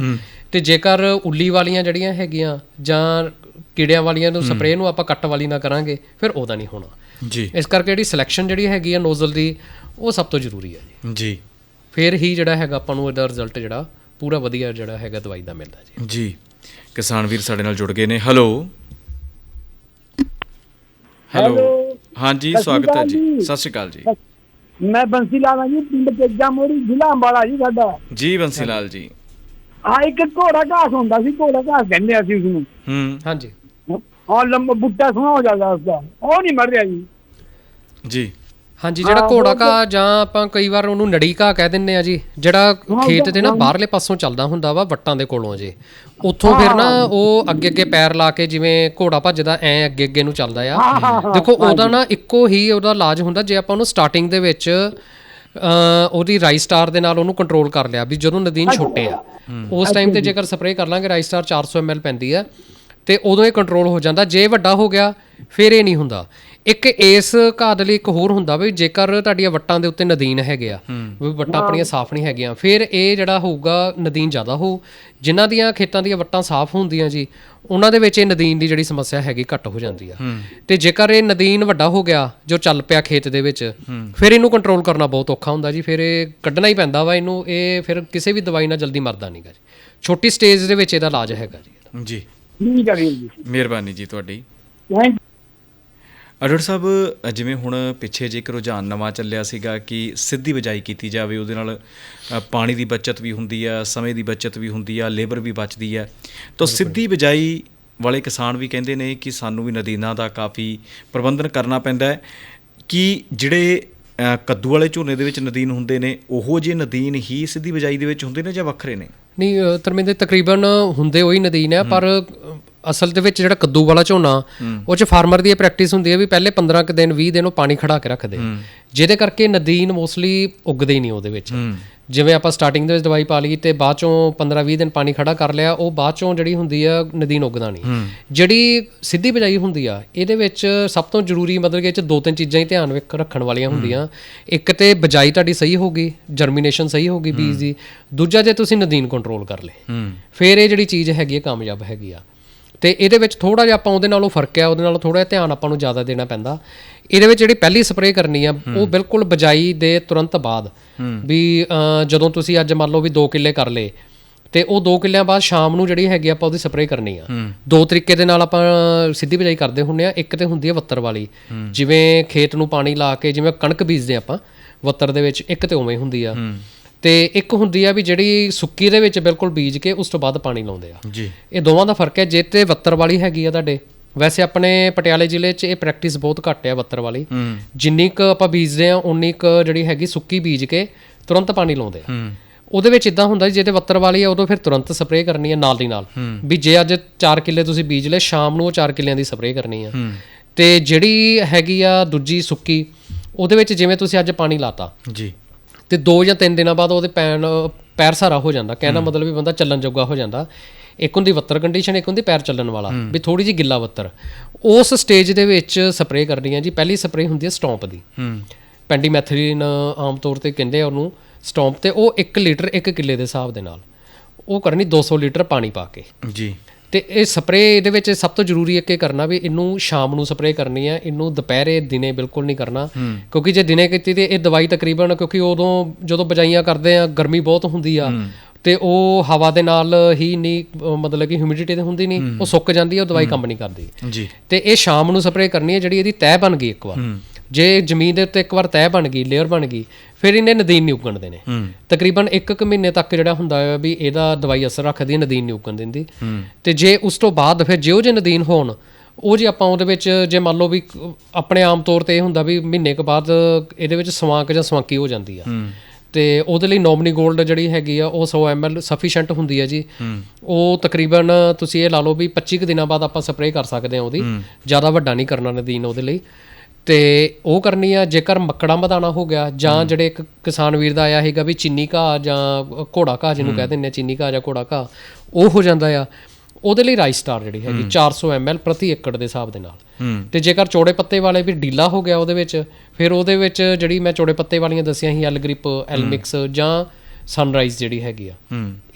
ਤੇ ਜੇਕਰ ਉੱਲੀ ਵਾਲੀਆਂ ਜਿਹੜੀਆਂ ਹੈਗੀਆਂ ਜਾਂ ਕੀੜਿਆਂ ਵਾਲੀਆਂ ਨੂੰ ਸਪਰੇਅ ਨੂੰ ਆਪਾਂ ਕੱਟ ਵਾਲੀ ਨਾ ਕਰਾਂਗੇ ਫਿਰ ਉਹਦਾ ਨਹੀਂ ਹੋਣਾ। ਜੀ। ਇਸ ਕਰਕੇ ਜਿਹੜੀ ਸਿਲੈਕਸ਼ਨ ਜਿਹੜੀ ਹੈਗੀ ਆ ਨੋਜ਼ਲ ਦੀ ਉਹ ਸਭ ਤੋਂ ਜ਼ਰੂਰੀ ਹੈ ਜੀ। ਜੀ। ਫਿਰ ਹੀ ਜਿਹੜਾ ਹੈਗਾ ਆਪਾਂ ਨੂੰ ਇਹਦਾ ਰਿਜ਼ਲਟ ਜਿਹੜਾ ਪੂਰਾ ਵਧੀਆ ਜਿਹੜਾ ਹੈਗਾ ਦਵਾਈ ਦਾ ਮਿਲਦਾ ਜੀ। ਜੀ ਕਿਸਾਨ ਵੀਰ ਸਾਡੇ ਨਾਲ ਜੁੜ ਗਏ ਨੇ। ਹੈਲੋ ਹੈਲੋ ਹਾਂਜੀ ਸਵਾਗਤ ਹੈ ਜੀ। ਸਤਿ ਸ਼੍ਰੀ ਅਕਾਲ ਜੀ। ਮੈਂ ਬੰਸੀ ਲਾਲਾ ਜੀ ਪਿੰਡ ਤੇਜਾ ਮੋੜੀ ਜ਼ਿਲ੍ਹਾ ਅੰਬਾਲਾ ਜੀ ਸਾਡਾ। ਜੀ ਬੰਸੀ ਲਾਲ ਜੀ। ਹਾਂ ਇੱਕ ਘੋੜਾ ਘਾਸ ਹੁੰਦਾ ਸੀ ਘੋੜਾ ਘਾਸ ਕਹਿੰਦੇ ਅਸੀਂ ਉਸ ਨੂੰ ਹੂੰ। ਹਾਂਜੀ। ਹਾਂ ਲੰਬਾ ਬੁੱਟਾ ਸੋਹਣਾ ਹੋ ਜਾਂਦਾ ਉਸਦਾ। ਉਹ ਨਹੀਂ ਮਰ ਰਿਹਾ ਜੀ। ਜੀ। ਹਾਂਜੀ ਜਿਹੜਾ ਘੋੜਾ ਘਾਹ ਜਾਂ ਆਪਾਂ ਕਈ ਵਾਰ ਉਹਨੂੰ ਨੜੀ ਘਾਹ ਕਹਿ ਦਿੰਨੇ ਆ ਜੀ ਜਿਹੜਾ ਖੇਤ ਦੇ ਨਾ ਬਾਹਰਲੇ ਪਾਸੋਂ ਚੱਲਦਾ ਹੁੰਦਾ ਵਾ ਵੱਟਾਂ ਦੇ ਕੋਲੋਂ ਜੀ। ਉੱਥੋਂ ਫਿਰ ਨਾ ਉਹ ਅੱਗੇ ਅੱਗੇ ਪੈਰ ਲਾ ਕੇ ਜਿਵੇਂ ਘੋੜਾ ਭੱਜਦਾ ਐ ਅੱਗੇ ਅੱਗੇ ਨੂੰ ਚੱਲਦਾ ਆ। ਦੇਖੋ ਉਹਦਾ ਨਾ ਇੱਕੋ ਹੀ ਉਹਦਾ ਇਲਾਜ ਹੁੰਦਾ ਜੇ ਆਪਾਂ ਉਹਨੂੰ ਸਟਾਰਟਿੰਗ ਦੇ ਵਿੱਚ ਉਹਦੀ ਰਾਈ ਸਟਾਰ ਦੇ ਨਾਲ ਉਹਨੂੰ ਕੰਟਰੋਲ ਕਰ ਲਿਆ ਵੀ ਜਦੋਂ ਨਦੀਨ ਛੋਟੇ ਆ। ਉਸ ਟਾਈਮ ਤੇ ਜੇਕਰ ਸਪਰੇਅ ਕਰ ਲਾਂਗੇ ਰਾਈ ਸਟਾਰ 400 ml ਪੈਂਦੀ ਆ। ਤੇ ਉਦੋਂ ਇਹ ਕੰਟਰੋਲ ਹੋ ਜਾਂਦਾ। ਜੇ ਵੱਡਾ ਹੋ ਗਿਆ ਫਿਰ ਇਹ ਨਹੀਂ ਹੁੰਦਾ। ਇੱਕ ਇਸ ਦੇ ਲਈ ਇੱਕ ਹੋਰ ਹੁੰਦਾ ਵੀ ਜੇਕਰ ਤੁਹਾਡੀਆਂ ਵੱਟਾਂ ਦੇ ਉੱਤੇ ਨਦੀਨ ਹੈਗੇ ਆ ਵੀ ਵੱਟਾਂ ਆਪਣੀਆਂ ਸਾਫ਼ ਨਹੀਂ ਹੈਗੀਆਂ ਫਿਰ ਇਹ ਜਿਹੜਾ ਹੋਊਗਾ ਨਦੀਨ ਜ਼ਿਆਦਾ ਹੋਊ ਜਿਨ੍ਹਾਂ ਦੀਆਂ ਖੇਤਾਂ ਦੀਆਂ ਵੱਟਾਂ ਸਾਫ਼ ਹੁੰਦੀਆਂ ਜੀ ਉਹਨਾਂ ਦੇ ਵਿੱਚ ਇਹ ਨਦੀਨ ਦੀ ਜਿਹੜੀ ਸਮੱਸਿਆ ਹੈਗੀ ਘੱਟ ਹੋ ਜਾਂਦੀ ਆ। ਤੇ ਜੇਕਰ ਇਹ ਨਦੀਨ ਵੱਡਾ ਹੋ ਗਿਆ ਜੋ ਚੱਲ ਪਿਆ ਖੇਤ ਦੇ ਵਿੱਚ ਫਿਰ ਇਹਨੂੰ ਕੰਟਰੋਲ ਕਰਨਾ ਬਹੁਤ ਔਖਾ ਹੁੰਦਾ ਜੀ। ਫਿਰ ਇਹ ਕੱਢਣਾ ਹੀ ਪੈਂਦਾ ਵਾ ਇਹਨੂੰ ਇਹ ਫਿਰ ਕਿਸੇ ਵੀ ਦਵਾਈ ਨਾਲ ਜਲਦੀ ਮਰਦਾ ਨਹੀਂਗਾ ਜੀ। ਛੋਟੀ ਸਟੇਜ ਦੇ ਵਿੱਚ ਇਹਦਾ ਇਲਾਜ ਹੈਗਾ ਜੀ। ਜੀ। ਠੀਕ ਹੈ ਵੀਰ ਜੀ। ਮਿਹਰਬਾਨੀ ਜੀ ਤੁਹਾਡੀ। ਥੈਂਕ ਸਾਹਿਬ ਜਿਵੇਂ ਹੁਣ ਪਿੱਛੇ ਜੇ ਇੱਕ ਰੁਝਾਨ ਨਵਾਂ ਚੱਲਿਆ ਸੀਗਾ ਕਿ ਸਿੱਧੀ ਬਿਜਾਈ ਕੀਤੀ ਜਾਵੇ ਉਹਦੇ ਨਾਲ ਪਾਣੀ ਦੀ ਬਚਤ ਵੀ ਹੁੰਦੀ ਆ ਸਮੇਂ ਦੀ ਬਚਤ ਵੀ ਹੁੰਦੀ ਆ ਲੇਬਰ ਵੀ ਬਚਦੀ ਆ। ਤਾਂ ਸਿੱਧੀ ਬਿਜਾਈ ਵਾਲੇ ਕਿਸਾਨ ਵੀ ਕਹਿੰਦੇ ਨੇ ਕਿ ਸਾਨੂੰ ਵੀ ਨਦੀਨਾਂ ਦਾ ਕਾਫੀ ਪ੍ਰਬੰਧਨ ਕਰਨਾ ਪੈਂਦਾ ਹੈ। ਕਿ ਜਿਹੜੇ ਕੱਦੂ ਵਾਲੇ ਝੋਨੇ ਦੇ ਵਿੱਚ ਨਦੀਨ ਹੁੰਦੇ ਨੇ ਉਹੋ ਜਿਹੇ ਨਦੀਨ ਹੀ ਸਿੱਧੀ ਬਿਜਾਈ ਦੇ ਵਿੱਚ ਹੁੰਦੇ ਨੇ ਜਾਂ ਵੱਖਰੇ ਨੇ? ਨਹੀਂ ਅ, ਧਰਮਿੰਦਰ ਤਕਰੀਬਨ ਹੁੰਦੇ ਉਹੀ ਨਦੀਨ ਆ ਪਰ ਅਸਲ ਦੇ ਵਿੱਚ ਜਿਹੜਾ ਕੱਦੂ ਵਾਲਾ ਝੋਨਾ ਉਹ ਚ ਫਾਰਮਰ ਦੀ ਇਹ ਪ੍ਰੈਕਟਿਸ ਹੁੰਦੀ ਹੈ ਵੀ ਪਹਿਲੇ 15 ਕੁ ਦਿਨ 20 ਦਿਨ ਉਹ ਪਾਣੀ ਖੜਾ ਕੇ ਰੱਖਦੇ। ਜਿਹਦੇ ਕਰਕੇ ਨਦੀਨ ਮੋਸਟਲੀ ਉੱਗਦੇ ਹੀ ਨਹੀਂ ਉਹਦੇ ਵਿੱਚ। ਜਿਵੇਂ ਆਪਾਂ ਸਟਾਰਟਿੰਗ ਦੇ ਵਿੱਚ ਦਵਾਈ ਪਾ ਲਈ ਤੇ ਬਾਅਦ ਚੋਂ 15 20 ਦਿਨ ਪਾਣੀ ਖੜਾ ਕਰ ਲਿਆ ਉਹ ਬਾਅਦ ਚੋਂ ਜਿਹੜੀ ਹੁੰਦੀ ਆ ਨਦੀਨ ਉੱਗਦਾ ਨਹੀਂ। ਜਿਹੜੀ ਸਿੱਧੀ ਬਿਜਾਈ ਹੁੰਦੀ ਆ ਇਹਦੇ ਵਿੱਚ ਸਭ ਤੋਂ ਜ਼ਰੂਰੀ ਮਤਲਬ ਕਿ ਇਹ ਚ ਦੋ ਤਿੰਨ ਚੀਜ਼ਾਂ ਹੀ ਧਿਆਨ ਵਿੱਚ ਰੱਖਣ ਵਾਲੀਆਂ ਹੁੰਦੀਆਂ। ਇੱਕ ਤੇ ਬਿਜਾਈ ਤੁਹਾਡੀ ਸਹੀ ਹੋਗੀ ਜਰਮੀਨੇਸ਼ਨ ਸਹੀ ਹੋਗੀ ਬੀਜ ਦੀ। ਦੂਜਾ ਜੇ ਤੁਸੀਂ ਨਦੀਨ ਕੰਟਰੋਲ ਕਰ ਲੇ ਫਿਰ ਇਹ ਜਿਹੜੀ ਚੀਜ਼ ਹੈਗੀ ਹੈ ਕਾਮਯਾਬ ਹੈਗੀ ਆ। ਤੇ ਇਹਦੇ ਵਿੱਚ ਥੋੜਾ ਜਿਹਾ ਆਪਾਂ ਉਹਦੇ ਨਾਲੋਂ ਫ਼ਰਕ ਆ ਉਹਦੇ ਨਾਲੋਂ ਥੋੜਾ ਜਿਹਾ ਧਿਆਨ ਆਪਾਂ ਨੂੰ ਜ਼ਿਆਦਾ ਦੇਣਾ ਪੈਂਦਾ। ਇਹਦੇ ਵਿੱਚ ਜਿਹੜੀ ਪਹਿਲੀ ਸਪਰੇਅ ਕਰਨੀ ਆ ਉਹ ਬਿਲਕੁਲ ਬਜਾਈ ਦੇ ਤੁਰੰਤ ਬਾਅਦ। ਵੀ ਜਦੋਂ ਤੁਸੀਂ ਅੱਜ ਮੰਨ ਲਓ ਵੀ 2 ਕਿੱਲੇ ਕਰ ਲਏ ਤੇ ਉਹ 2 ਕਿੱਲਿਆਂ ਬਾਅਦ ਸ਼ਾਮ ਨੂੰ ਜਿਹੜੀ ਹੈਗੀ ਆ, ਆਪਾਂ ਉਹਦੀ ਸਪਰੇਅ ਕਰਨੀ ਆ। ਦੋ ਤਰੀਕੇ ਦੇ ਨਾਲ ਆਪਾਂ ਸਿੱਧੀ ਬਿਜਾਈ ਕਰਦੇ ਹੁੰਨੇ ਆ ਇੱਕ ਤੇ ਹੁੰਦੀ ਹੈ ਵੱਤਰ ਵਾਲੀ। ਜਿਵੇਂ ਖੇਤ ਨੂੰ ਪਾਣੀ ਲਾ ਕੇ ਜਿਵੇਂ ਕਣਕ ਬੀਜਦੇ ਆਪਾਂ ਵੱਤਰ ਦੇ ਵਿੱਚ ਇੱਕ ਤੇ ਉਵੇਂ ਹੁੰਦੀ ਆ। ਤੇ ਇੱਕ ਹੁੰਦੀ ਆ ਵੀ ਜਿਹੜੀ ਸੁੱਕੀ ਦੇ ਵਿੱਚ ਬਿਲਕੁਲ ਬੀਜ ਕੇ ਉਸ ਤੋਂ ਬਾਅਦ ਪਾਣੀ ਲਾਉਂਦੇ ਆ। ਜੀ। ਇਹ ਦੋਵਾਂ ਦਾ ਫ਼ਰਕ ਹੈ ਜੇ ਤੇ ਵੱਤਰ ਵਾਲੀ ਹੈਗੀ ਆ ਤੁਹਾਡੇ। ਵੈਸੇ ਆਪਣੇ ਪਟਿਆਲੇ ਜ਼ਿਲ੍ਹੇ 'ਚ ਇਹ ਪ੍ਰੈਕਟਿਸ ਬਹੁਤ ਘੱਟ ਹੈ ਵੱਤਰ ਵਾਲੀ। ਜਿੰਨੀ ਕ ਆਪਾਂ ਬੀਜਦੇ ਆ ਉਨੀ ਕ ਜਿਹੜੀ ਹੈਗੀ ਸੁੱਕੀ ਬੀਜ ਕੇ ਤੁਰੰਤ ਪਾਣੀ ਲਾਉਂਦੇ ਆ। ਉਹਦੇ ਵਿੱਚ ਇਦਾਂ ਹੁੰਦਾ ਜੇ ਤੇ ਵੱਤਰ ਵਾਲੀ ਆ ਉਦੋਂ ਫਿਰ ਤੁਰੰਤ ਸਪਰੇਅ ਕਰਨੀ ਹੈ ਨਾਲ ਦੀ ਨਾਲ। ਵੀ ਜੇ ਅੱਜ 4 ਕਿੱਲੇ ਤੁਸੀਂ ਬੀਜ ਲਏ ਸ਼ਾਮ ਨੂੰ ਉਹ 4 ਕਿੱਲਿਆਂ ਦੀ ਸਪਰੇਅ ਕਰਨੀ ਆ। ਤੇ ਜਿਹੜੀ ਹੈਗੀ ਆ ਦੂਜੀ ਸੁੱਕੀ ਉਹਦੇ ਵਿੱਚ ਜਿਵੇਂ ਤੁਸੀਂ ਅੱਜ ਪਾਣੀ ਲਾਤਾ। ਜੀ। ਤੇ 2 ਜਾਂ 3 ਦਿਨਾਂ ਬਾਅਦ ਉਹਦੇ ਪੈਣ ਪੈਰ ਸਾਰਾ ਹੋ ਜਾਂਦਾ। ਕਹਿਣਾ ਮਤਲਬ ਵੀ ਬੰਦਾ ਚੱਲਣ ਜੋਗਾ ਹੋ ਜਾਂਦਾ। ਇੱਕ ਹੁੰਦੀ ਵੱਤਰ ਕੰਡੀਸ਼ਨ ਇੱਕ ਹੁੰਦੀ ਪੈਰ ਚੱਲਣ ਵਾਲਾ ਵੀ ਥੋੜੀ ਜਿਹੀ ਗਿੱਲਾ ਵੱਤਰ। ਉਸ ਸਟੇਜ ਦੇ ਵਿੱਚ ਸਪਰੇਅ ਕਰਨੀ ਹੈ ਜੀ। ਪਹਿਲੀ ਸਪਰੇਅ ਹੁੰਦੀ ਹੈ ਸਟੌਂਪ ਦੀ। ਹੂੰ। ਪੈਂਡੀਮੈਥਲਿਨ ਆਮ ਤੌਰ ਤੇ ਕਹਿੰਦੇ ਆ ਉਹਨੂੰ ਸਟੌਂਪ ਤੇ ਉਹ 1 ਲੀਟਰ 1 ਕਿੱਲੇ ਦੇ ਹਿਸਾਬ ਦੇ ਨਾਲ। ਉਹ ਕਰਨੀ 200 ਲੀਟਰ ਪਾਣੀ ਪਾ ਕੇ। ਜੀ। ਤੇ ਇਹ ਸਪਰੇਅ ਇਹਦੇ ਵਿੱਚ ਸਭ ਤੋਂ ਜ਼ਰੂਰੀ ਇੱਕ ਇਹ ਕਰਨਾ ਵੀ ਇਹਨੂੰ ਸ਼ਾਮ ਨੂੰ ਸਪਰੇਅ ਕਰਨੀ ਹੈ ਇਹਨੂੰ ਦੁਪਹਿਰੇ ਦਿਨੇ ਬਿਲਕੁਲ ਨਹੀਂ ਕਰਨਾ। ਕਿਉਂਕਿ ਜੇ ਦਿਨੇ ਕੀਤੀ ਤੇ ਇਹ ਦਵਾਈ ਤਕਰੀਬਨ ਕਿਉਂਕਿ ਉਦੋਂ ਜਦੋਂ ਬਜਾਈਆਂ ਕਰਦੇ ਆ ਗਰਮੀ ਬਹੁਤ ਹੁੰਦੀ ਆ। ਤੇ ਉਹ ਹਵਾ ਦੇ ਨਾਲ ਹੀ ਨਹੀਂ ਮਤਲਬ ਕਿ ਹਿਊਮਿਡਿਟੀ ਤੇ ਹੁੰਦੀ ਨਹੀਂ ਉਹ ਸੁੱਕ ਜਾਂਦੀ ਹੈ ਉਹ ਦਵਾਈ ਕੰਮ ਨਹੀਂ ਕਰਦੀ। ਜੀ। ਤੇ ਇਹ ਸ਼ਾਮ ਨੂੰ ਸਪਰੇਅ ਕਰਨੀ ਹੈ ਜਿਹੜੀ ਇਹਦੀ ਤੈਅ ਬਣ ਗਈ ਇੱਕ ਵਾਰ। ਜੇ ਜ਼ਮੀਨ ਦੇ ਉੱਤੇ ਇੱਕ ਵਾਰ ਤੈਅ ਬਣ ਗਈ ਲੇਅਰ ਬਣ ਗਈ ਫਿਰ ਇਹਨੇ ਨਦੀਨ ਨਹੀਂ ਉੱਗਣ ਦੇਣੇ। ਤਕਰੀਬਨ 1 ਕੁ ਮਹੀਨੇ ਤੱਕ ਜਿਹੜਾ ਹੁੰਦਾ ਹੈ ਵੀ ਇਹਦਾ ਦਵਾਈ ਅਸਰ ਰੱਖਦੀ ਹੈ ਨਦੀਨ ਨਹੀਂ ਉੱਗਣ ਦਿੰਦੀ। ਤੇ ਜੇ ਉਸ ਤੋਂ ਬਾਅਦ ਫਿਰ ਜਿਉਂ ਜੇ ਨਦੀਨ ਹੋਣ ਉਹ ਜੇ ਆਪਾਂ ਉਹਦੇ ਵਿੱਚ ਜੇ ਮੰਨ ਲਓ ਵੀ ਆਪਣੇ ਆਮ ਤੌਰ ਤੇ ਇਹ ਹੁੰਦਾ ਵੀ ਮਹੀਨੇ ਕੁ ਬਾਅਦ ਇਹਦੇ ਵਿੱਚ ਸਵਾਂਕ ਜਾਂ ਸਵਾਂਕੀ ਹੋ ਜਾਂਦੀ ਆ। ਤੇ ਉਹਦੇ ਲਈ ਨੋਮਨੀ 골ਡ ਜਿਹੜੀ ਹੈਗੀ ਆ ਉਹ 100 ml ਸਫੀਸ਼ੀਐਂਟ ਹੁੰਦੀ ਹੈ ਜੀ। ਉਹ ਤਕਰੀਬਨ ਤੁਸੀਂ ਇਹ ਲਾ ਲਓ ਵੀ 25 ਕੁ ਦਿਨਾਂ ਬਾਅਦ ਆਪਾਂ ਸਪਰੇਅ ਕਰ ਸਕਦੇ ਹਾਂ ਉਹਦੀ। ਜ਼ਿਆਦਾ ਵੱਡਾ ਨਹੀਂ ਕਰਨਾ ਨਦੀਨ ਉਹਦੇ ਲਈ। ਤੇ ਉਹ ਕਰਨੀ ਆ ਜੇਕਰ ਮੱਕੜਾ ਮਦਾਨਾ ਹੋ ਗਿਆ ਜਾਂ ਜਿਹੜੇ ਇੱਕ ਕਿਸਾਨ ਵੀਰ ਦਾ ਆਇਆ ਹੈਗਾ ਵੀ ਚੀਨੀ ਘਾਹ ਜਾਂ ਘੋੜਾ ਘਾਹ ਜਿਹਨੂੰ ਕਹਿ ਦਿੰਦੇ ਆ ਚੀਨੀ ਘਾਹ ਜਾਂ ਘੋੜਾ ਘਾਹ ਉਹ ਹੋ ਜਾਂਦਾ ਆ। ਉਹਦੇ ਲਈ ਰਾਈਸ ਸਟਾਰ ਜਿਹੜੀ ਹੈਗੀ 400 ml ਪ੍ਰਤੀ ਏਕੜ ਦੇ ਹਿਸਾਬ ਦੇ ਨਾਲ। ਤੇ ਜੇਕਰ ਚੌੜੇ ਪੱਤੇ ਵਾਲੇ ਵੀ ਢੀਲਾ ਹੋ ਗਿਆ ਉਹਦੇ ਵਿੱਚ ਫਿਰ ਉਹਦੇ ਵਿੱਚ ਜਿਹੜੀ ਮੈਂ ਚੌੜੇ ਪੱਤੇ ਵਾਲੀਆਂ ਦੱਸੀਆਂ ਸੀ ਐਲ ਗ੍ਰਿਪ ਐਲ ਮਿਕਸ ਜਾਂ ਸਨਰਾਈਜ਼ ਜਿਹੜੀ ਹੈਗੀ ਆ।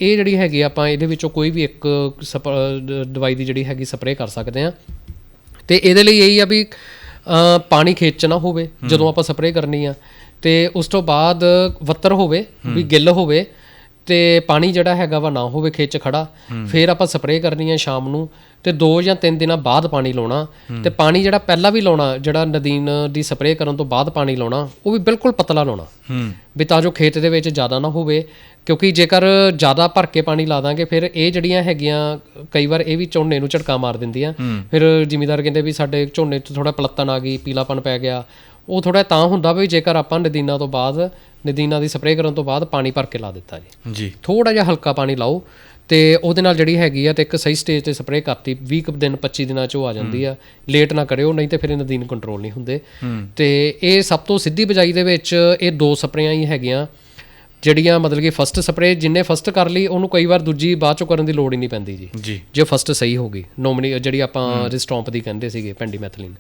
ਇਹ ਜਿਹੜੀ ਹੈਗੀ ਆਪਾਂ ਇਹਦੇ ਵਿੱਚੋਂ ਕੋਈ ਵੀ ਇੱਕ ਦਵਾਈ ਦੀ ਜਿਹੜੀ ਹੈਗੀ ਸਪਰੇਅ ਕਰ ਸਕਦੇ ਆ। ਤੇ ਇਹਦੇ ਲਈ ਇਹੀ ਆ ਵੀ ਪਾਣੀ ਖੇਤ ਚ ਨਾ ਹੋਵੇ ਜਦੋਂ ਆਪਾਂ ਸਪਰੇਅ ਕਰਨੀ ਆ। ਤੇ ਉਸ ਤੋਂ ਬਾਅਦ ਵੱਤਰ ਹੋਵੇ ਵੀ ਗਿੱਲ ਹੋਵੇ ਤੇ ਪਾਣੀ ਜਿਹੜਾ ਹੈਗਾ ਵਾ ਨਾ ਹੋਵੇ ਖੇਤ ਚ ਖੜਾ ਫਿਰ ਆਪਾਂ ਸਪਰੇਅ ਕਰਨੀ ਆ ਸ਼ਾਮ ਨੂੰ ਤੇ 2 ਜਾਂ 3 ਦਿਨਾਂ ਬਾਅਦ ਪਾਣੀ ਲਾਉਣਾ। ਤੇ ਪਾਣੀ ਜਿਹੜਾ ਪਹਿਲਾਂ ਵੀ ਲਾਉਣਾ ਜਿਹੜਾ ਨਦੀਨ ਦੀ ਸਪਰੇਅ ਕਰਨ ਤੋਂ ਬਾਅਦ ਪਾਣੀ ਲਾਉਣਾ ਉਹ ਵੀ ਬਿਲਕੁਲ ਪਤਲਾ ਲਾਉਣਾ। ਵੀ ਤਾਂ ਜੋ ਖੇਤ ਦੇ ਵਿੱਚ ਜ਼ਿਆਦਾ ਨਾ ਹੋਵੇ ਕਿਉਂਕਿ ਜੇਕਰ ਜ਼ਿਆਦਾ ਭਰ ਕੇ ਪਾਣੀ ਲਾ ਦਾਂਗੇ ਫਿਰ ਇਹ ਜਿਹੜੀਆਂ ਹੈਗੀਆਂ ਕਈ ਵਾਰ ਇਹ ਵੀ ਝੋਨੇ ਨੂੰ ਝਟਕਾ ਮਾਰ ਦਿੰਦੀਆਂ। ਫਿਰ ਜ਼ਿਮੀਦਾਰ ਕਹਿੰਦੇ ਵੀ ਸਾਡੇ ਝੋਨੇ 'ਚ ਥੋੜਾ ਪਲੱਤਣ ਆ ਗਈ ਪੀਲਾਪਨ ਪੈ ਗਿਆ। ਉਹ ਥੋੜਾ ਤਾਂ ਹੁੰਦਾ ਵੀ ਜੇਕਰ ਆਪਾਂ ਨਦੀਨਾਂ ਤੋਂ ਬਾਅਦ ਨਦੀਨਾਂ ਦੀ ਸਪਰੇਅ ਕਰਨ ਤੋਂ ਬਾਅਦ ਪਾਣੀ ਭਰ ਕੇ ਲਾ ਦਿੱਤਾ ਜੀ। ਜੀ। ਥੋੜਾ ਜਿਹਾ ਹਲਕਾ ਪਾਣੀ ਲਾਓ ਤੇ ਉਹਦੇ ਨਾਲ ਜਿਹੜੀ ਹੈਗੀ ਆ ਤੇ ਇੱਕ ਸਹੀ ਸਟੇਜ ਤੇ ਸਪਰੇਅ ਕਰਤੀ 20 ਕੁ ਦਿਨ 25 ਦਿਨਾਂ ਚ ਉਹ ਆ ਜਾਂਦੀ ਆ। ਲੇਟ ਨਾ ਕਰਿਓ ਨਹੀਂ ਤੇ ਫਿਰ ਇਹ ਨਦੀਨ ਕੰਟਰੋਲ ਨਹੀਂ ਹੁੰਦੇ। ਤੇ ਇਹ ਸਭ ਤੋਂ ਸਿੱਧੀ ਬਜਾਈ ਦੇ ਵਿੱਚ ਇਹ ਦੋ ਸਪਰੇਆਂ ਹੀ ਹੈਗੀਆਂ ਜਿਹੜੀਆਂ ਮਤਲਬ ਕਿ ਫਸਟ ਸਪਰੇਅ ਜਿੰਨੇ ਫਸਟ ਕਰ ਲਈ ਉਹਨੂੰ ਕਈ ਵਾਰ ਦੂਜੀ ਬਾਅਦ ਚੋਂ ਕਰਨ ਦੀ ਲੋੜ ਹੀ ਨਹੀਂ ਪੈਂਦੀ ਜੀ। ਜੀ। ਜੇ ਫਸਟ ਸਹੀ ਹੋ ਗਈ ਨੋਮਨੀ ਜਿਹੜੀ ਆਪਾਂ ਰਿਸਟੌਂਪ ਦੀ ਕਹਿੰਦੇ ਸੀਗੇ ਪੈਂਡੀਮੈਥਲਿਨ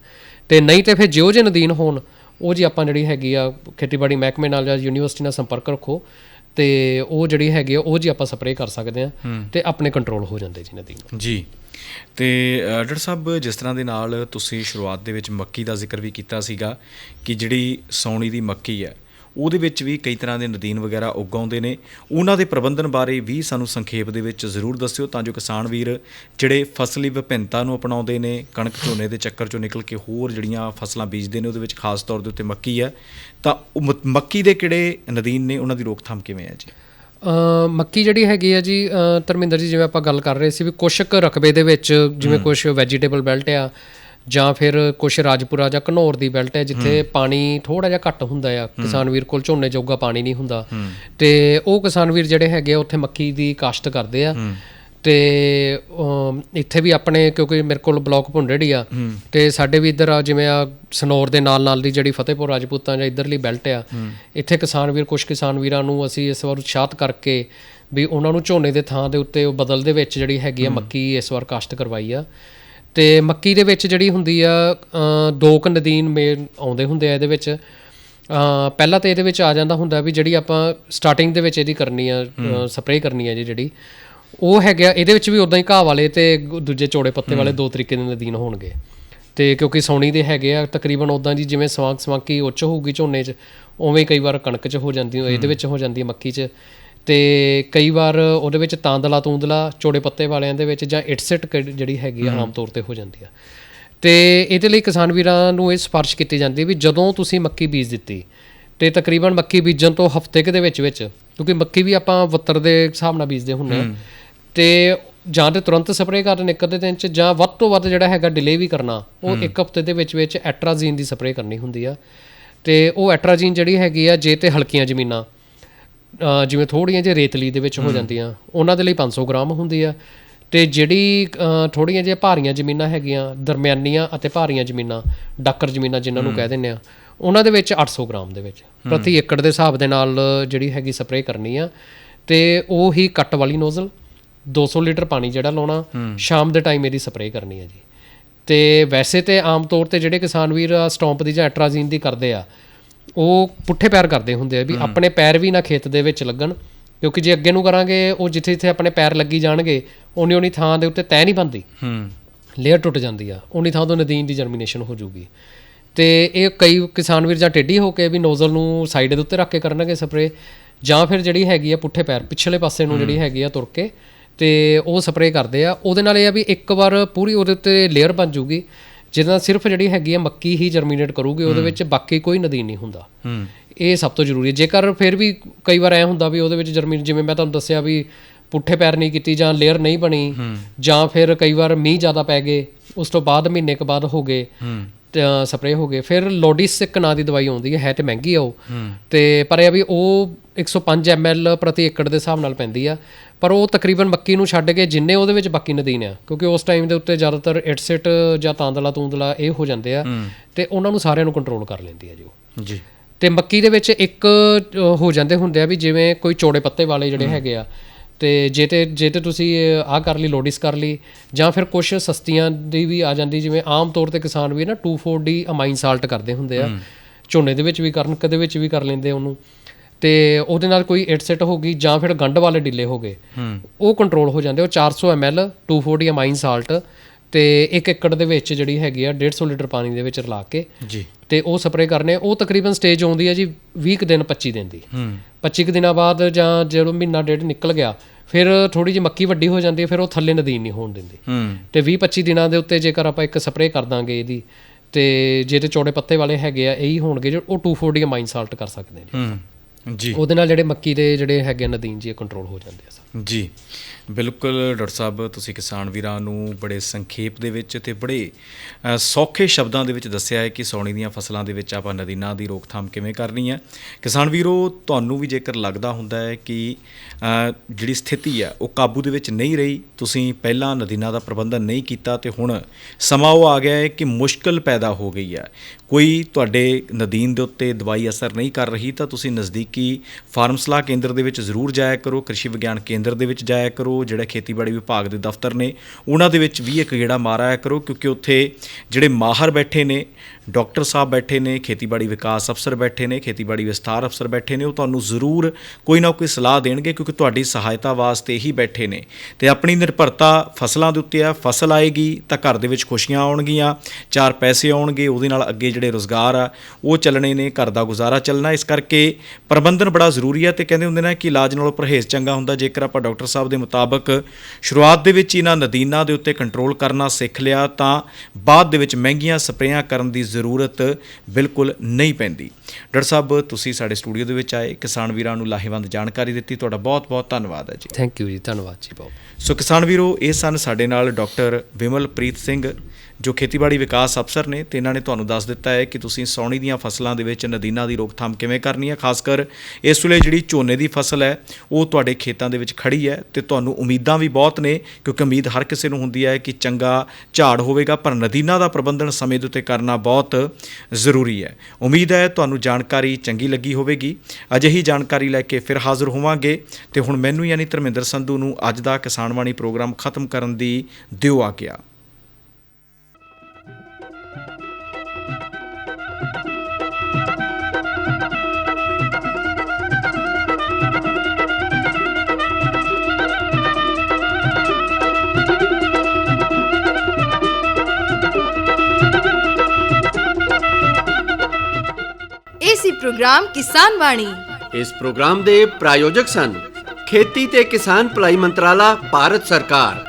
ਤੇ ਨਹੀਂ ਤੇ ਫਿਰ ਜਿਉ ਜੇ ਨਦੀਨ ਹੋਣ ਉਹ ਜੀ ਆਪਾਂ ਜਿਹੜੀ ਹੈਗੀ ਆ ਖੇਤੀਬਾੜੀ ਮਹਿਕਮੇ ਨਾਲ ਜਾਂ ਯੂਨੀਵਰਸਿਟੀ ਨਾਲ ਸੰਪਰਕ ਰੱਖੋ ਤੇ ਉਹ ਜਿਹੜੀ ਹੈਗੀ ਆ ਉਹ ਜੀ ਆਪਾਂ ਸਪਰੇਅ ਕਰ ਸਕਦੇ ਆ ਤੇ ਆਪਣੇ ਕੰਟਰੋਲ ਹੋ ਜਾਂਦੇ ਜੀ ਨਦੀਨ। ਜੀ। ਤੇ ਡਾਕਟਰ ਸਾਹਿਬ ਜਿਸ ਤਰ੍ਹਾਂ ਦੇ ਨਾਲ ਤੁਸੀਂ ਸ਼ੁਰੂਆਤ ਦੇ ਵਿੱਚ ਮੱਕੀ ਦਾ ਜ਼ਿਕਰ ਵੀ ਕੀਤਾ ਸੀਗਾ ਕਿ ਜਿਹੜੀ ਸੌਣੀ ਦੀ ਮੱਕੀ ਹੈ ਉਹਦੇ ਵਿੱਚ ਵੀ ਕਈ ਤਰ੍ਹਾਂ ਦੇ ਨਦੀਨ ਵਗੈਰਾ ਉਗਾਉਂਦੇ ਨੇ। ਉਹਨਾਂ ਦੇ ਪ੍ਰਬੰਧਨ ਬਾਰੇ ਵੀ ਸਾਨੂੰ ਸੰਖੇਪ ਦੇ ਵਿੱਚ ਜ਼ਰੂਰ ਦੱਸਿਓ ਤਾਂ ਜੋ ਕਿਸਾਨ ਵੀਰ ਜਿਹੜੇ ਫਸਲੀ ਵਿਭਿੰਨਤਾ ਨੂੰ ਅਪਣਾਉਂਦੇ ਨੇ ਕਣਕ ਝੋਨੇ ਦੇ ਚੱਕਰ ਚੋਂ ਨਿਕਲ ਕੇ ਹੋਰ ਜਿਹੜੀਆਂ ਫਸਲਾਂ ਬੀਜਦੇ ਨੇ ਉਹਦੇ ਵਿੱਚ ਖਾਸ ਤੌਰ ਦੇ ਉੱਤੇ ਮੱਕੀ ਹੈ। ਤਾਂ ਉਹ ਮੱਕੀ ਦੇ ਕਿਹੜੇ ਨਦੀਨ ਨੇ? ਉਹਨਾਂ ਦੀ ਰੋਕਥਾਮ ਕਿਵੇਂ ਹੈ ਜੀ? ਮੱਕੀ ਜਿਹੜੀ ਹੈਗੀ ਆ ਜੀ ਧਰਮਿੰਦਰ ਜੀ ਜਿਵੇਂ ਆਪਾਂ ਗੱਲ ਕਰ ਰਹੇ ਸੀ ਵੀ ਕੁਛ ਕੁ ਰਕਬੇ ਦੇ ਵਿੱਚ ਜਿਵੇਂ ਕੁਝ ਵੈਜੀਟੇਬਲ ਬੈਲਟ ਆ ਜਾਂ ਫਿਰ ਕੁਛ ਰਾਜਪੁਰਾ ਜਾਂ ਘਨੌਰ ਦੀ ਬੈਲਟ ਹੈ ਜਿੱਥੇ ਪਾਣੀ ਥੋੜਾ ਜਿਹਾ ਘੱਟ ਹੁੰਦਾ ਆ। ਕਿਸਾਨ ਵੀਰ ਕੋਲ ਝੋਨੇ ਜੋਗਾ ਪਾਣੀ ਨਹੀਂ ਹੁੰਦਾ। ਤੇ ਉਹ ਕਿਸਾਨ ਵੀਰ ਜਿਹੜੇ ਹੈਗੇ ਆ ਉੱਥੇ ਮੱਕੀ ਦੀ ਕਾਸ਼ਤ ਕਰਦੇ ਆ। ਤੇ ਇੱਥੇ ਵੀ ਆਪਣੇ ਕਿਉਂਕਿ ਮੇਰੇ ਕੋਲ ਬਲਾਕ ਭੁੰਡੜੀ ਆ। ਤੇ ਸਾਡੇ ਵੀ ਇੱਧਰ ਆ ਜਿਵੇਂ ਆ ਸਨੌਰ ਦੇ ਨਾਲ ਨਾਲ ਦੀ ਜਿਹੜੀ ਫਤਿਹਪੁਰ ਰਾਜਪੂਤਾਂ ਜਾਂ ਇੱਧਰਲੀ ਬੈਲਟ ਆ। ਇੱਥੇ ਕਿਸਾਨ ਵੀਰ ਕੁਝ ਕਿਸਾਨ ਵੀਰਾਂ ਨੂੰ ਅਸੀਂ ਇਸ ਵਾਰ ਉਤਸ਼ਾਹਤ ਕਰਕੇ ਵੀ ਉਹਨਾਂ ਨੂੰ ਝੋਨੇ ਦੇ ਥਾਂ ਦੇ ਉੱਤੇ ਉਹ ਬਦਲ ਦੇ ਵਿੱਚ ਜਿਹੜੀ ਹੈਗੀ ਆ ਮੱਕੀ ਇਸ ਵਾਰ ਕਾਸ਼ਤ ਕਰਵਾਈ ਆ। ਤੇ ਮੱਕੀ ਦੇ ਵਿੱਚ ਜਿਹੜੀ ਹੁੰਦੀ ਆ ਦੋ ਕੁ ਨਦੀਨ ਮੇਨ ਆਉਂਦੇ ਹੁੰਦੇ ਆ ਇਹਦੇ ਵਿੱਚ। ਪਹਿਲਾਂ ਤੇ ਇਹਦੇ ਵਿੱਚ ਆ ਜਾਂਦਾ ਹੁੰਦਾ ਵੀ ਜਿਹੜੀ ਆਪਾਂ ਸਟਾਰਟਿੰਗ ਦੇ ਵਿੱਚ ਇਹਦੀ ਕਰਨੀ ਆ ਸਪਰੇਅ ਕਰਨੀ ਆ ਜੀ ਜਿਹੜੀ। ਉਹ ਹੈਗਾ ਇਹਦੇ ਵਿੱਚ ਵੀ ਉਦਾਂ ਹੀ ਘਾਹ ਵਾਲੇ ਤੇ ਦੂਜੇ ਚੌੜੇ ਪੱਤੇ ਵਾਲੇ ਦੋ ਤਰੀਕੇ ਦੇ ਨਦੀਨ ਹੋਣਗੇ। ਤੇ ਕਿਉਂਕਿ ਸੌਣੀ ਦੇ ਹੈਗੇ ਆ ਤਕਰੀਬਨ ਉਦਾਂ ਜੀ ਜਿਵੇਂ ਸਵਾਂਕ ਸਵਾਂਕੀ ਉੱਚ ਹੋਊਗੀ ਝੋਨੇ 'ਚ ਉਵੇਂ ਕਈ ਵਾਰ ਕਣਕ 'ਚ ਹੋ ਜਾਂਦੀ ਇਹਦੇ ਵਿੱਚ ਹੋ ਜਾਂਦੀ ਹੈ ਮੱਕੀ 'ਚ। ਤੇ ਕਈ ਵਾਰ ਉਹਦੇ ਵਿੱਚ ਤਾਂਦਲਾ ਤੂੰਦਲਾ ਚੌੜੇ ਪੱਤੇ ਵਾਲਿਆਂ ਦੇ ਵਿੱਚ ਜਾਂ ਇਟਸਿਟ ਜਿਹੜੀ ਹੈਗੀ ਆ ਆਮ ਤੌਰ ਤੇ ਹੋ ਜਾਂਦੀ ਆ। ਤੇ ਇਹਦੇ ਲਈ ਕਿਸਾਨ ਵੀਰਾਂ ਨੂੰ ਇਹ ਸਿਫਾਰਿਸ਼ ਕੀਤੀ ਜਾਂਦੀ ਵੀ ਜਦੋਂ ਤੁਸੀਂ ਮੱਕੀ ਬੀਜ ਦਿੱਤੀ ਤੇ ਤਕਰੀਬਨ ਮੱਕੀ ਬੀਜਣ ਤੋਂ ਹਫ਼ਤੇ ਕੁ ਦੇ ਵਿੱਚ ਵਿੱਚ ਕਿਉਂਕਿ ਮੱਕੀ ਵੀ ਆਪਾਂ ਵੱਤਰ ਦੇ ਹਿਸਾਬ ਨਾਲ ਬੀਜਦੇ ਹੁੰਦੇ ਆ ਤੇ ਜਾਂ ਤੇ ਤੁਰੰਤ ਸਪਰੇਅ ਕਰਨ ਇੱਕ ਅੱਧੇ ਦਿਨ ਚ ਜਾਂ ਵੱਧ ਤੋਂ ਵੱਧ ਜਿਹੜਾ ਹੈਗਾ ਡਿਲੇ ਵੀ ਕਰਨਾ ਉਹ ਇੱਕ ਹਫ਼ਤੇ ਦੇ ਵਿੱਚ ਵਿੱਚ ਐਟਰਾਜ਼ੀਨ ਦੀ ਸਪਰੇਅ ਕਰਨੀ ਹੁੰਦੀ ਆ। ਤੇ ਉਹ ਐਟਰਾਜ਼ੀਨ ਜਿਹੜੀ ਹੈਗੀ ਆ ਜੇ ਤੇ ਹਲਕੀਆਂ ਜ਼ਮੀਨਾਂ ਜਿਵੇਂ ਥੋੜੀਆਂ ਜਿਹੀ ਰੇਤਲੀ ਦੇ ਵਿੱਚ ਹੋ ਜਾਂਦੀਆਂ ਉਹਨਾਂ ਦੇ ਲਈ 500 ਗ੍ਰਾਮ ਹੁੰਦੀ ਆ। ਤੇ ਜਿਹੜੀ ਥੋੜੀਆਂ ਜਿਹੀਆਂ ਭਾਰੀਆਂ ਜ਼ਮੀਨਾਂ ਹੈਗੀਆਂ ਦਰਮਿਆਨੀਆਂ ਅਤੇ ਭਾਰੀਆਂ ਜ਼ਮੀਨਾਂ ਡਾਕਰ ਜ਼ਮੀਨਾਂ ਜਿਨ੍ਹਾਂ ਨੂੰ ਕਹਿ ਦਿੰਦੇ ਆ ਉਹਨਾਂ ਦੇ ਵਿੱਚ 800 ਗ੍ਰਾਮ ਦੇ ਵਿੱਚ। ਪ੍ਰਤੀ ਏਕੜ ਦੇ ਹਿਸਾਬ ਦੇ ਨਾਲ ਜਿਹੜੀ ਹੈਗੀ ਸਪਰੇਅ ਕਰਨੀ ਆ। ਤੇ ਉਹ ਹੀ ਕੱਟ ਵਾਲੀ ਨੋਜ਼ਲ 200 ਲੀਟਰ ਪਾਣੀ ਜਿਹੜਾ ਲਾਉਣਾ ਸ਼ਾਮ ਦੇ ਟਾਈਮ ਇਹਦੀ ਸਪਰੇਅ ਕਰਨੀ ਹੈ ਜੀ। ਤੇ ਵੈਸੇ ਤੇ ਆਮ ਤੌਰ ਤੇ ਜਿਹੜੇ ਕਿਸਾਨ ਵੀਰ ਸਟੌਂਪ ਦੀ ਜਾਂ ਐਟਰਾਜ਼ੀਨ ਦੀ ਕਰਦੇ ਆ ਉਹ ਪੁੱਠੇ ਪੈਰ ਕਰਦੇ ਹੁੰਦੇ ਆ ਵੀ ਆਪਣੇ ਪੈਰ ਵੀ ਨਾ ਖੇਤ ਦੇ ਵਿੱਚ ਲੱਗਣ ਕਿਉਂਕਿ ਜੇ ਅੱਗੇ ਨੂੰ ਕਰਾਂਗੇ ਉਹ ਜਿੱਥੇ ਜਿੱਥੇ ਆਪਣੇ ਪੈਰ ਲੱਗੀ ਜਾਣਗੇ ਉਨੀ ਉਨੀ ਥਾਂ ਦੇ ਉੱਤੇ ਤੈ ਨਹੀਂ ਬੰਦੀ ਹੂੰ। ਲੇਅਰ ਟੁੱਟ ਜਾਂਦੀ ਆ ਉਨੀ ਥਾਂ ਤੋਂ ਨਦੀਨ ਦੀ ਜਰਮੀਨੇਸ਼ਨ ਹੋ ਜਾਊਗੀ। ਤੇ ਇਹ ਕਈ ਕਿਸਾਨ ਵੀਰ ਜਾਂ ਟੇਢੀ ਹੋ ਕੇ ਵੀ ਨੋਜ਼ਲ ਨੂੰ ਸਾਈਡ ਦੇ ਉੱਤੇ ਰੱਖ ਕੇ ਕਰਨਗੇ ਸਪਰੇ ਜਾਂ ਫਿਰ ਜਿਹੜੀ ਹੈਗੀ ਆ ਪੁੱਠੇ ਪੈਰ ਪਿਛਲੇ ਪਾਸੇ ਨੂੰ ਜਿਹੜੀ ਹੈਗੀ ਆ ਤੁਰ ਕੇ ਤੇ ਉਹ ਸਪਰੇ ਕਰਦੇ ਆ। ਉਹਦੇ ਨਾਲ ਇਹ ਆ ਵੀ ਇੱਕ ਵਾਰ ਪੂਰੀ ਉਹਦੇ ਉੱਤੇ ਲੇਅਰ ਬਣ ਜੂਗੀ ਜਿਹਦੇ ਨਾਲ ਸਿਰਫ ਜਿਹੜੀ ਹੈਗੀ ਆ ਮੱਕੀ ਹੀ ਜਰਮੀਨੇਟ ਕਰੂਗੀ ਉਹਦੇ ਵਿੱਚ ਬਾਕੀ ਕੋਈ ਨਦੀਨ ਨਹੀਂ ਹੁੰਦਾ। ਹੂੰ। ਇਹ ਸਭ ਤੋਂ ਜ਼ਰੂਰੀ ਹੈ। ਜੇਕਰ ਫਿਰ ਵੀ ਕਈ ਵਾਰ ਐ ਹੁੰਦਾ ਵੀ ਉਹਦੇ ਵਿੱਚ ਜਰਮੀਨ ਜਿਵੇਂ ਮੈਂ ਤੁਹਾਨੂੰ ਦੱਸਿਆ ਵੀ ਪੁੱਠੇ ਪੈਰ ਨਹੀਂ ਕੀਤੀ ਜਾਂ ਲੇਅਰ ਨਹੀਂ ਬਣੀ ਜਾਂ ਫਿਰ ਕਈ ਵਾਰ ਮੀਂਹ ਜ਼ਿਆਦਾ ਪੈ ਗਏ ਉਸ ਤੋਂ ਬਾਅਦ ਮਹੀਨੇ ਕੁ ਬਾਅਦ ਹੋ ਗਏ ਤੇ ਸਪਰੇਅ ਹੋ ਗਏ। ਫਿਰ ਲੋਡਿਸ ਇੱਕ ਨਾਂ ਦੀ ਦਵਾਈ ਆਉਂਦੀ ਹੈ ਹੈ ਤੇ ਮਹਿੰਗੀ ਆ ਉਹ। ਤੇ ਪਰ ਇਹ ਵੀ ਉਹ 105 ml ਪ੍ਰਤੀ ਏਕੜ ਦੇ ਹਿਸਾਬ ਨਾਲ ਪੈਂਦੀ ਆ। ਪਰ ਉਹ ਤਕਰੀਬਨ ਮੱਕੀ ਨੂੰ ਛੱਡ ਕੇ ਜਿੰਨੇ ਉਹਦੇ ਵਿੱਚ ਬਾਕੀ ਨਦੀਨ ਆ ਕਿਉਂਕਿ ਉਸ ਟਾਈਮ ਦੇ ਉੱਤੇ ਜ਼ਿਆਦਾਤਰ ਇਟਸਿਟ ਜਾਂ ਤਾਂਦਲਾ ਤੂੰਦਲਾ ਇਹ ਹੋ ਜਾਂਦੇ ਆ ਤੇ ਉਹਨਾਂ ਨੂੰ ਸਾਰਿਆਂ ਨੂੰ ਕੰਟਰੋਲ ਕਰ ਲੈਂਦੀ ਆ ਜੀ ਉਹ। ਜੀ। ਤੇ ਮੱਕੀ ਦੇ ਵਿੱਚ ਇੱਕ ਹੋ ਜਾਂਦੇ ਹੁੰਦੇ ਆ ਵੀ ਜਿਵੇਂ ਕੋਈ ਚੌੜੇ ਪੱਤੇ ਵਾਲੇ ਜਿਹੜੇ ਹੈਗੇ ਆ ਤੇ ਜੇ ਤੇ ਜੇ ਤੇ ਤੁਸੀਂ ਆਹ ਕਰ ਲਈ ਲੋਡਿਸ ਕਰ ਲਈ ਜਾਂ ਫਿਰ ਕੁਝ ਸਸਤੀਆਂ ਦੀ ਵੀ ਆ ਜਾਂਦੀ ਜਿਵੇਂ ਆਮ ਤੌਰ ਤੇ ਕਿਸਾਨ ਵੀ ਨਾ 2,4-D ਅਮਾਈਨ ਸਾਲਟ ਕਰਦੇ ਹੁੰਦੇ ਆ ਝੋਨੇ ਦੇ ਵਿੱਚ ਵੀ ਕਰਨ ਕਦੇ ਵਿੱਚ ਵੀ ਕਰ ਲੈਂਦੇ ਉਹਨੂੰ। ਤੇ ਉਹਦੇ ਨਾਲ ਕੋਈ ਇਟ ਸੈਟ ਹੋ ਗਈ ਜਾਂ ਫਿਰ ਗੰਢ ਵਾਲੇ ਢਿੱਲੇ ਹੋ ਗਏ। ਉਹ ਕੰਟਰੋਲ ਹੋ ਜਾਂਦੇ ਉਹ 400 ml 2,4-D ਅਮਾਈਨ ਸਾਲਟ ਤੇ ਇੱਕ ਏਕੜ ਦੇ ਵਿੱਚ ਜਿਹੜੀ ਹੈਗੀ ਆ 150 ਲੀਟਰ ਪਾਣੀ ਦੇ ਵਿੱਚ ਰਲਾ ਕੇ ਜੀ। ਤੇ ਉਹ ਸਪਰੇਅ ਕਰਨੇ ਉਹ ਤਕਰੀਬਨ ਸਟੇਜ ਆਉਂਦੀ ਹੈ ਜੀ 20 ਕੁ ਦਿਨ 25 ਦਿਨ ਦੀ। ਹੂੰ। 25 ਕੁ ਦਿਨਾਂ ਬਾਅਦ ਜਾਂ ਜਦੋਂ ਮਹੀਨਾ ਡੇਢ ਨਿਕਲ ਗਿਆ ਫਿਰ ਥੋੜੀ ਜਿਹੀ ਮੱਕੀ ਵੱਡੀ ਹੋ ਜਾਂਦੀ ਹੈ ਫਿਰ ਉਹ ਥੱਲੇ ਨਦੀਨ ਨਹੀਂ ਹੋਣ ਦਿੰਦੀ। ਹੂੰ। ਤੇ 20 25 ਦਿਨਾਂ ਦੇ ਉੱਤੇ ਜੇਕਰ ਆਪਾਂ ਇੱਕ ਸਪਰੇਅ ਕਰ ਦਾਂਗੇ ਇਹਦੀ ਤੇ ਜੇ ਤੇ ਚੌੜੇ ਪੱਤੇ ਵਾਲੇ ਹੈਗੇ ਆ ਇਹੀ ਹੋਣਗੇ ਜੋ ਉਹ 240 ਅਮਾਈਨ ਸਾਲਟ ਕਰ ਸਕਦੇ ਨੇ। ਹੂੰ। ਜੀ। ਉਹਦੇ ਨਾਲ ਜਿਹੜੇ ਮੱਕੀ ਦੇ ਜਿਹੜੇ ਹੈਗੇ ਆ, ਨਦੀਨ ਜੀ ਕੰਟਰੋਲ ਹੋ ਜਾਂਦੇ ਆ ਸਰ। ਜੀ, ਬਿਲਕੁਲ ਡਾਕਟਰ ਸਾਹਿਬ, ਤੁਸੀਂ ਕਿਸਾਨ ਵੀਰਾਂ ਨੂੰ ਬੜੇ ਸੰਖੇਪ ਦੇ ਵਿੱਚ ਤੇ ਬੜੇ ਸੌਖੇ ਸ਼ਬਦਾਂ ਦੇ ਵਿੱਚ ਦੱਸਿਆ ਹੈ ਕਿ ਸੌਣੀ ਦੀਆਂ ਫਸਲਾਂ ਦੇ ਵਿੱਚ ਆਪਾਂ ਨਦੀਨਾਂ ਦੀ ਰੋਕਥਾਮ ਕਿਵੇਂ ਕਰਨੀ ਹੈ। ਕਿਸਾਨ ਵੀਰੋ, ਤੁਹਾਨੂੰ ਵੀ ਜੇਕਰ ਲੱਗਦਾ ਹੁੰਦਾ ਹੈ ਕਿ ਜਿਹੜੀ ਸਥਿਤੀ ਹੈ, ਉਹ ਕਾਬੂ ਦੇ ਵਿੱਚ ਨਹੀਂ ਰਹੀ, ਤੁਸੀਂ ਪਹਿਲਾਂ ਨਦੀਨਾਂ ਦਾ ਪ੍ਰਬੰਧਨ ਨਹੀਂ ਕੀਤਾ ਤੇ ਹੁਣ ਸਮਾਂ ਉਹ ਆ ਗਿਆ ਹੈ ਕਿ ਮੁਸ਼ਕਲ ਪੈਦਾ ਹੋ ਗਈ ਹੈ। ਕੋਈ ਤੁਹਾਡੇ ਨਦੀਨ ਦੇ ਉੱਤੇ ਦਵਾਈ ਅਸਰ ਨਹੀਂ ਕਰ ਰਹੀ, ਤਾਂ ਤੁਸੀਂ ਨਜ਼ਦੀਕੀ ਫਾਰਮ ਸਲਾਹ ਕੇਂਦਰ ਦੇ ਵਿੱਚ ਜ਼ਰੂਰ ਜਾਇਆ ਕਰੋ, ਕ੍ਰਿਸ਼ੀ ਵਿਗਿਆਨ ਕੇਂਦਰ ਕੇਂਦਰ ਦੇ ਵਿੱਚ ਜਾਇਆ ਕਰੋ, ਜਿਹੜਾ ਖੇਤੀਬਾੜੀ ਵਿਭਾਗ ਦੇ ਦਫ਼ਤਰ ਨੇ, ਉਹਨਾਂ ਦੇ ਵਿੱਚ ਵੀ ਇੱਕ ਗੇੜਾ ਮਾਰਿਆ ਕਰੋ, ਕਿਉਂਕਿ ਉੱਥੇ ਜਿਹੜੇ ਮਾਹਰ ਬੈਠੇ ਨੇ ਡਾਕਟਰ ਸਾਹਿਬ ਬੈਠੇ ਨੇ, ਖੇਤੀਬਾੜੀ ਵਿਕਾਸ ਅਫਸਰ ਬੈਠੇ ਨੇ, ਖੇਤੀਬਾੜੀ ਵਿਸਥਾਰ ਅਫਸਰ ਬੈਠੇ ਨੇ, ਉਹ ਤੁਹਾਨੂੰ ਜ਼ਰੂਰ ਕੋਈ ਨਾ ਕੋਈ ਸਲਾਹ ਦੇਣਗੇ ਕਿਉਂਕਿ ਤੁਹਾਡੀ ਸਹਾਇਤਾ ਵਾਸਤੇ ਹੀ ਬੈਠੇ ਨੇ। ਤੇ ਆਪਣੀ ਨਿਰਭਰਤਾ ਫਸਲਾਂ ਦੇ ਉੱਤੇ ਆ, ਫਸਲ ਆਏਗੀ ਤਾਂ ਘਰ ਦੇ ਵਿੱਚ ਖੁਸ਼ੀਆਂ ਆਉਣਗੀਆਂ, ਚਾਰ ਪੈਸੇ ਆਉਣਗੇ, ਉਹਦੇ ਨਾਲ ਅੱਗੇ ਜਿਹੜੇ ਰੋਜ਼ਗਾਰ ਆ, ਉਹ ਚੱਲਣੇ ਨੇ, ਘਰ ਦਾ ਗੁਜ਼ਾਰਾ ਚੱਲਣਾ, ਇਸ ਕਰਕੇ ਪ੍ਰਬੰਧਨ ਬੜਾ ਜ਼ਰੂਰੀ ਹੈ ਤੇ ਕਹਿੰਦੇ ਹੁੰਦੇ ਨੇ ਕਿ ਇਲਾਜ ਨਾਲੋਂ ਪਰਹੇਜ਼ ਚੰਗਾ ਹੁੰਦਾ, ਜੇਕਰ ਆਪਾਂ ਡਾਕਟਰ ਸਾਹਿਬ ਦੇ ਮੁਤਾਬਕ ਸ਼ੁਰੂਆਤ ਦੇ ਵਿੱਚ ਇਹਨਾਂ ਨਦੀਨਾਂ ਦੇ ਉੱਤੇ ਕੰਟਰੋਲ ਕਰਨਾ ਸਿੱਖ ਲਿਆ, ਤਾਂ ਬਾਅਦ ਦੇ ਵਿੱਚ ਮਹਿੰਗੀਆਂ ਸਪਰੇਆਂ ਕਰਨ ਦੀ ਜ਼ਰੂਰਤ ਬਿਲਕੁਲ ਨਹੀਂ ਪੈਂਦੀ। ਡਾਕਟਰ ਸਾਹਿਬ ਤੁਸੀਂ ਸਾਡੇ ਸਟੂਡੀਓ ਦੇ ਵਿੱਚ ਆਏ ਕਿਸਾਨ ਵੀਰਾਂ ਨੂੰ ਲਾਹੇਵੰਦ ਜਾਣਕਾਰੀ ਦਿੱਤੀ। ਤੁਹਾਡਾ ਬਹੁਤ-ਬਹੁਤ ਧੰਨਵਾਦ ਹੈ ਜੀ। ਥੈਂਕ ਯੂ ਜੀ ਧੰਨਵਾਦ ਜੀ ਬਹੁਤ। ਸੋ ਕਿਸਾਨ ਵੀਰੋ ਇਹ ਸਨ ਸਾਡੇ ਨਾਲ ਡਾਕਟਰ ਵਿਮਲਪ੍ਰੀਤ ਸਿੰਘ ਜੋ ਖੇਤੀਬਾੜੀ ਵਿਕਾਸ ਅਫਸਰ ਨੇ ਤੇ ਇਹਨਾਂ ਨੇ ਤੁਹਾਨੂੰ ਦੱਸ ਦਿੱਤਾ ਹੈ ਕਿ ਤੁਸੀਂ ਸੌਣੀ ਦੀਆਂ ਫਸਲਾਂ ਦੇ ਵਿੱਚ ਨਦੀਨਾਂ ਦੀ ਰੋਕਥਾਮ ਕਿਵੇਂ ਕਰਨੀ ਹੈ ਖਾਸ ਕਰ ਇਸ ਵੇਲੇ ਜਿਹੜੀ ਝੋਨੇ ਦੀ ਫਸਲ ਹੈ, ਉਹ ਤੁਹਾਡੇ ਖੇਤਾਂ ਦੇ ਵਿੱਚ ਖੜੀ ਹੈ ਤੇ ਤੁਹਾਨੂੰ ਉਮੀਦਾਂ ਵੀ ਬਹੁਤ ਨੇ ਕਿਉਂਕਿ ਉਮੀਦ ਹਰ ਕਿਸੇ ਨੂੰ ਹੁੰਦੀ ਹੈ ਕਿ ਚੰਗਾ ਝਾੜ ਹੋਵੇਗਾ, ਪਰ ਨਦੀਨਾਂ ਦਾ ਪ੍ਰਬੰਧਨ ਸਮੇਂ ਦੇ ਉੱਤੇ ਕਰਨਾ ਬਹੁਤ ਜ਼ਰੂਰੀ ਹੈ। ਉਮੀਦ ਹੈ ਤੁਹਾਨੂੰ ਜਾਣਕਾਰੀ ਚੰਗੀ ਲੱਗੀ ਹੋਵੇਗੀ। ਅਜਿਹੀ ਜਾਣਕਾਰੀ ਲੈ ਕੇ ਫਿਰ ਹਾਜ਼ਰ ਹੋਵਾਂਗੇ ਤੇ ਹੁਣ ਮੈਨੂੰ ਯਾਨੀ ਧਰਮਿੰਦਰ ਸੰਧੂ ਨੂੰ ਅੱਜ ਦਾ ਕਿਸਾਨ ਬਾਣੀ ਪ੍ਰੋਗਰਾਮ ਖਤਮ ਕਰਨ ਦੀ ਦਿਓ ਆ ਗਿਆ ਸੀ ਪ੍ਰੋਗਰਾਮ ਕਿਸਾਨ ਬਾਣੀ ਇਸ ਪ੍ਰੋਗਰਾਮ ਦੇ ਪ੍ਰਾਯੋਜਕ ਸਨ ਖੇਤੀ ਤੇ ਕਿਸਾਨ ਭਲਾਈ ਮੰਤਰਾਲਾ ਭਾਰਤ ਸਰਕਾਰ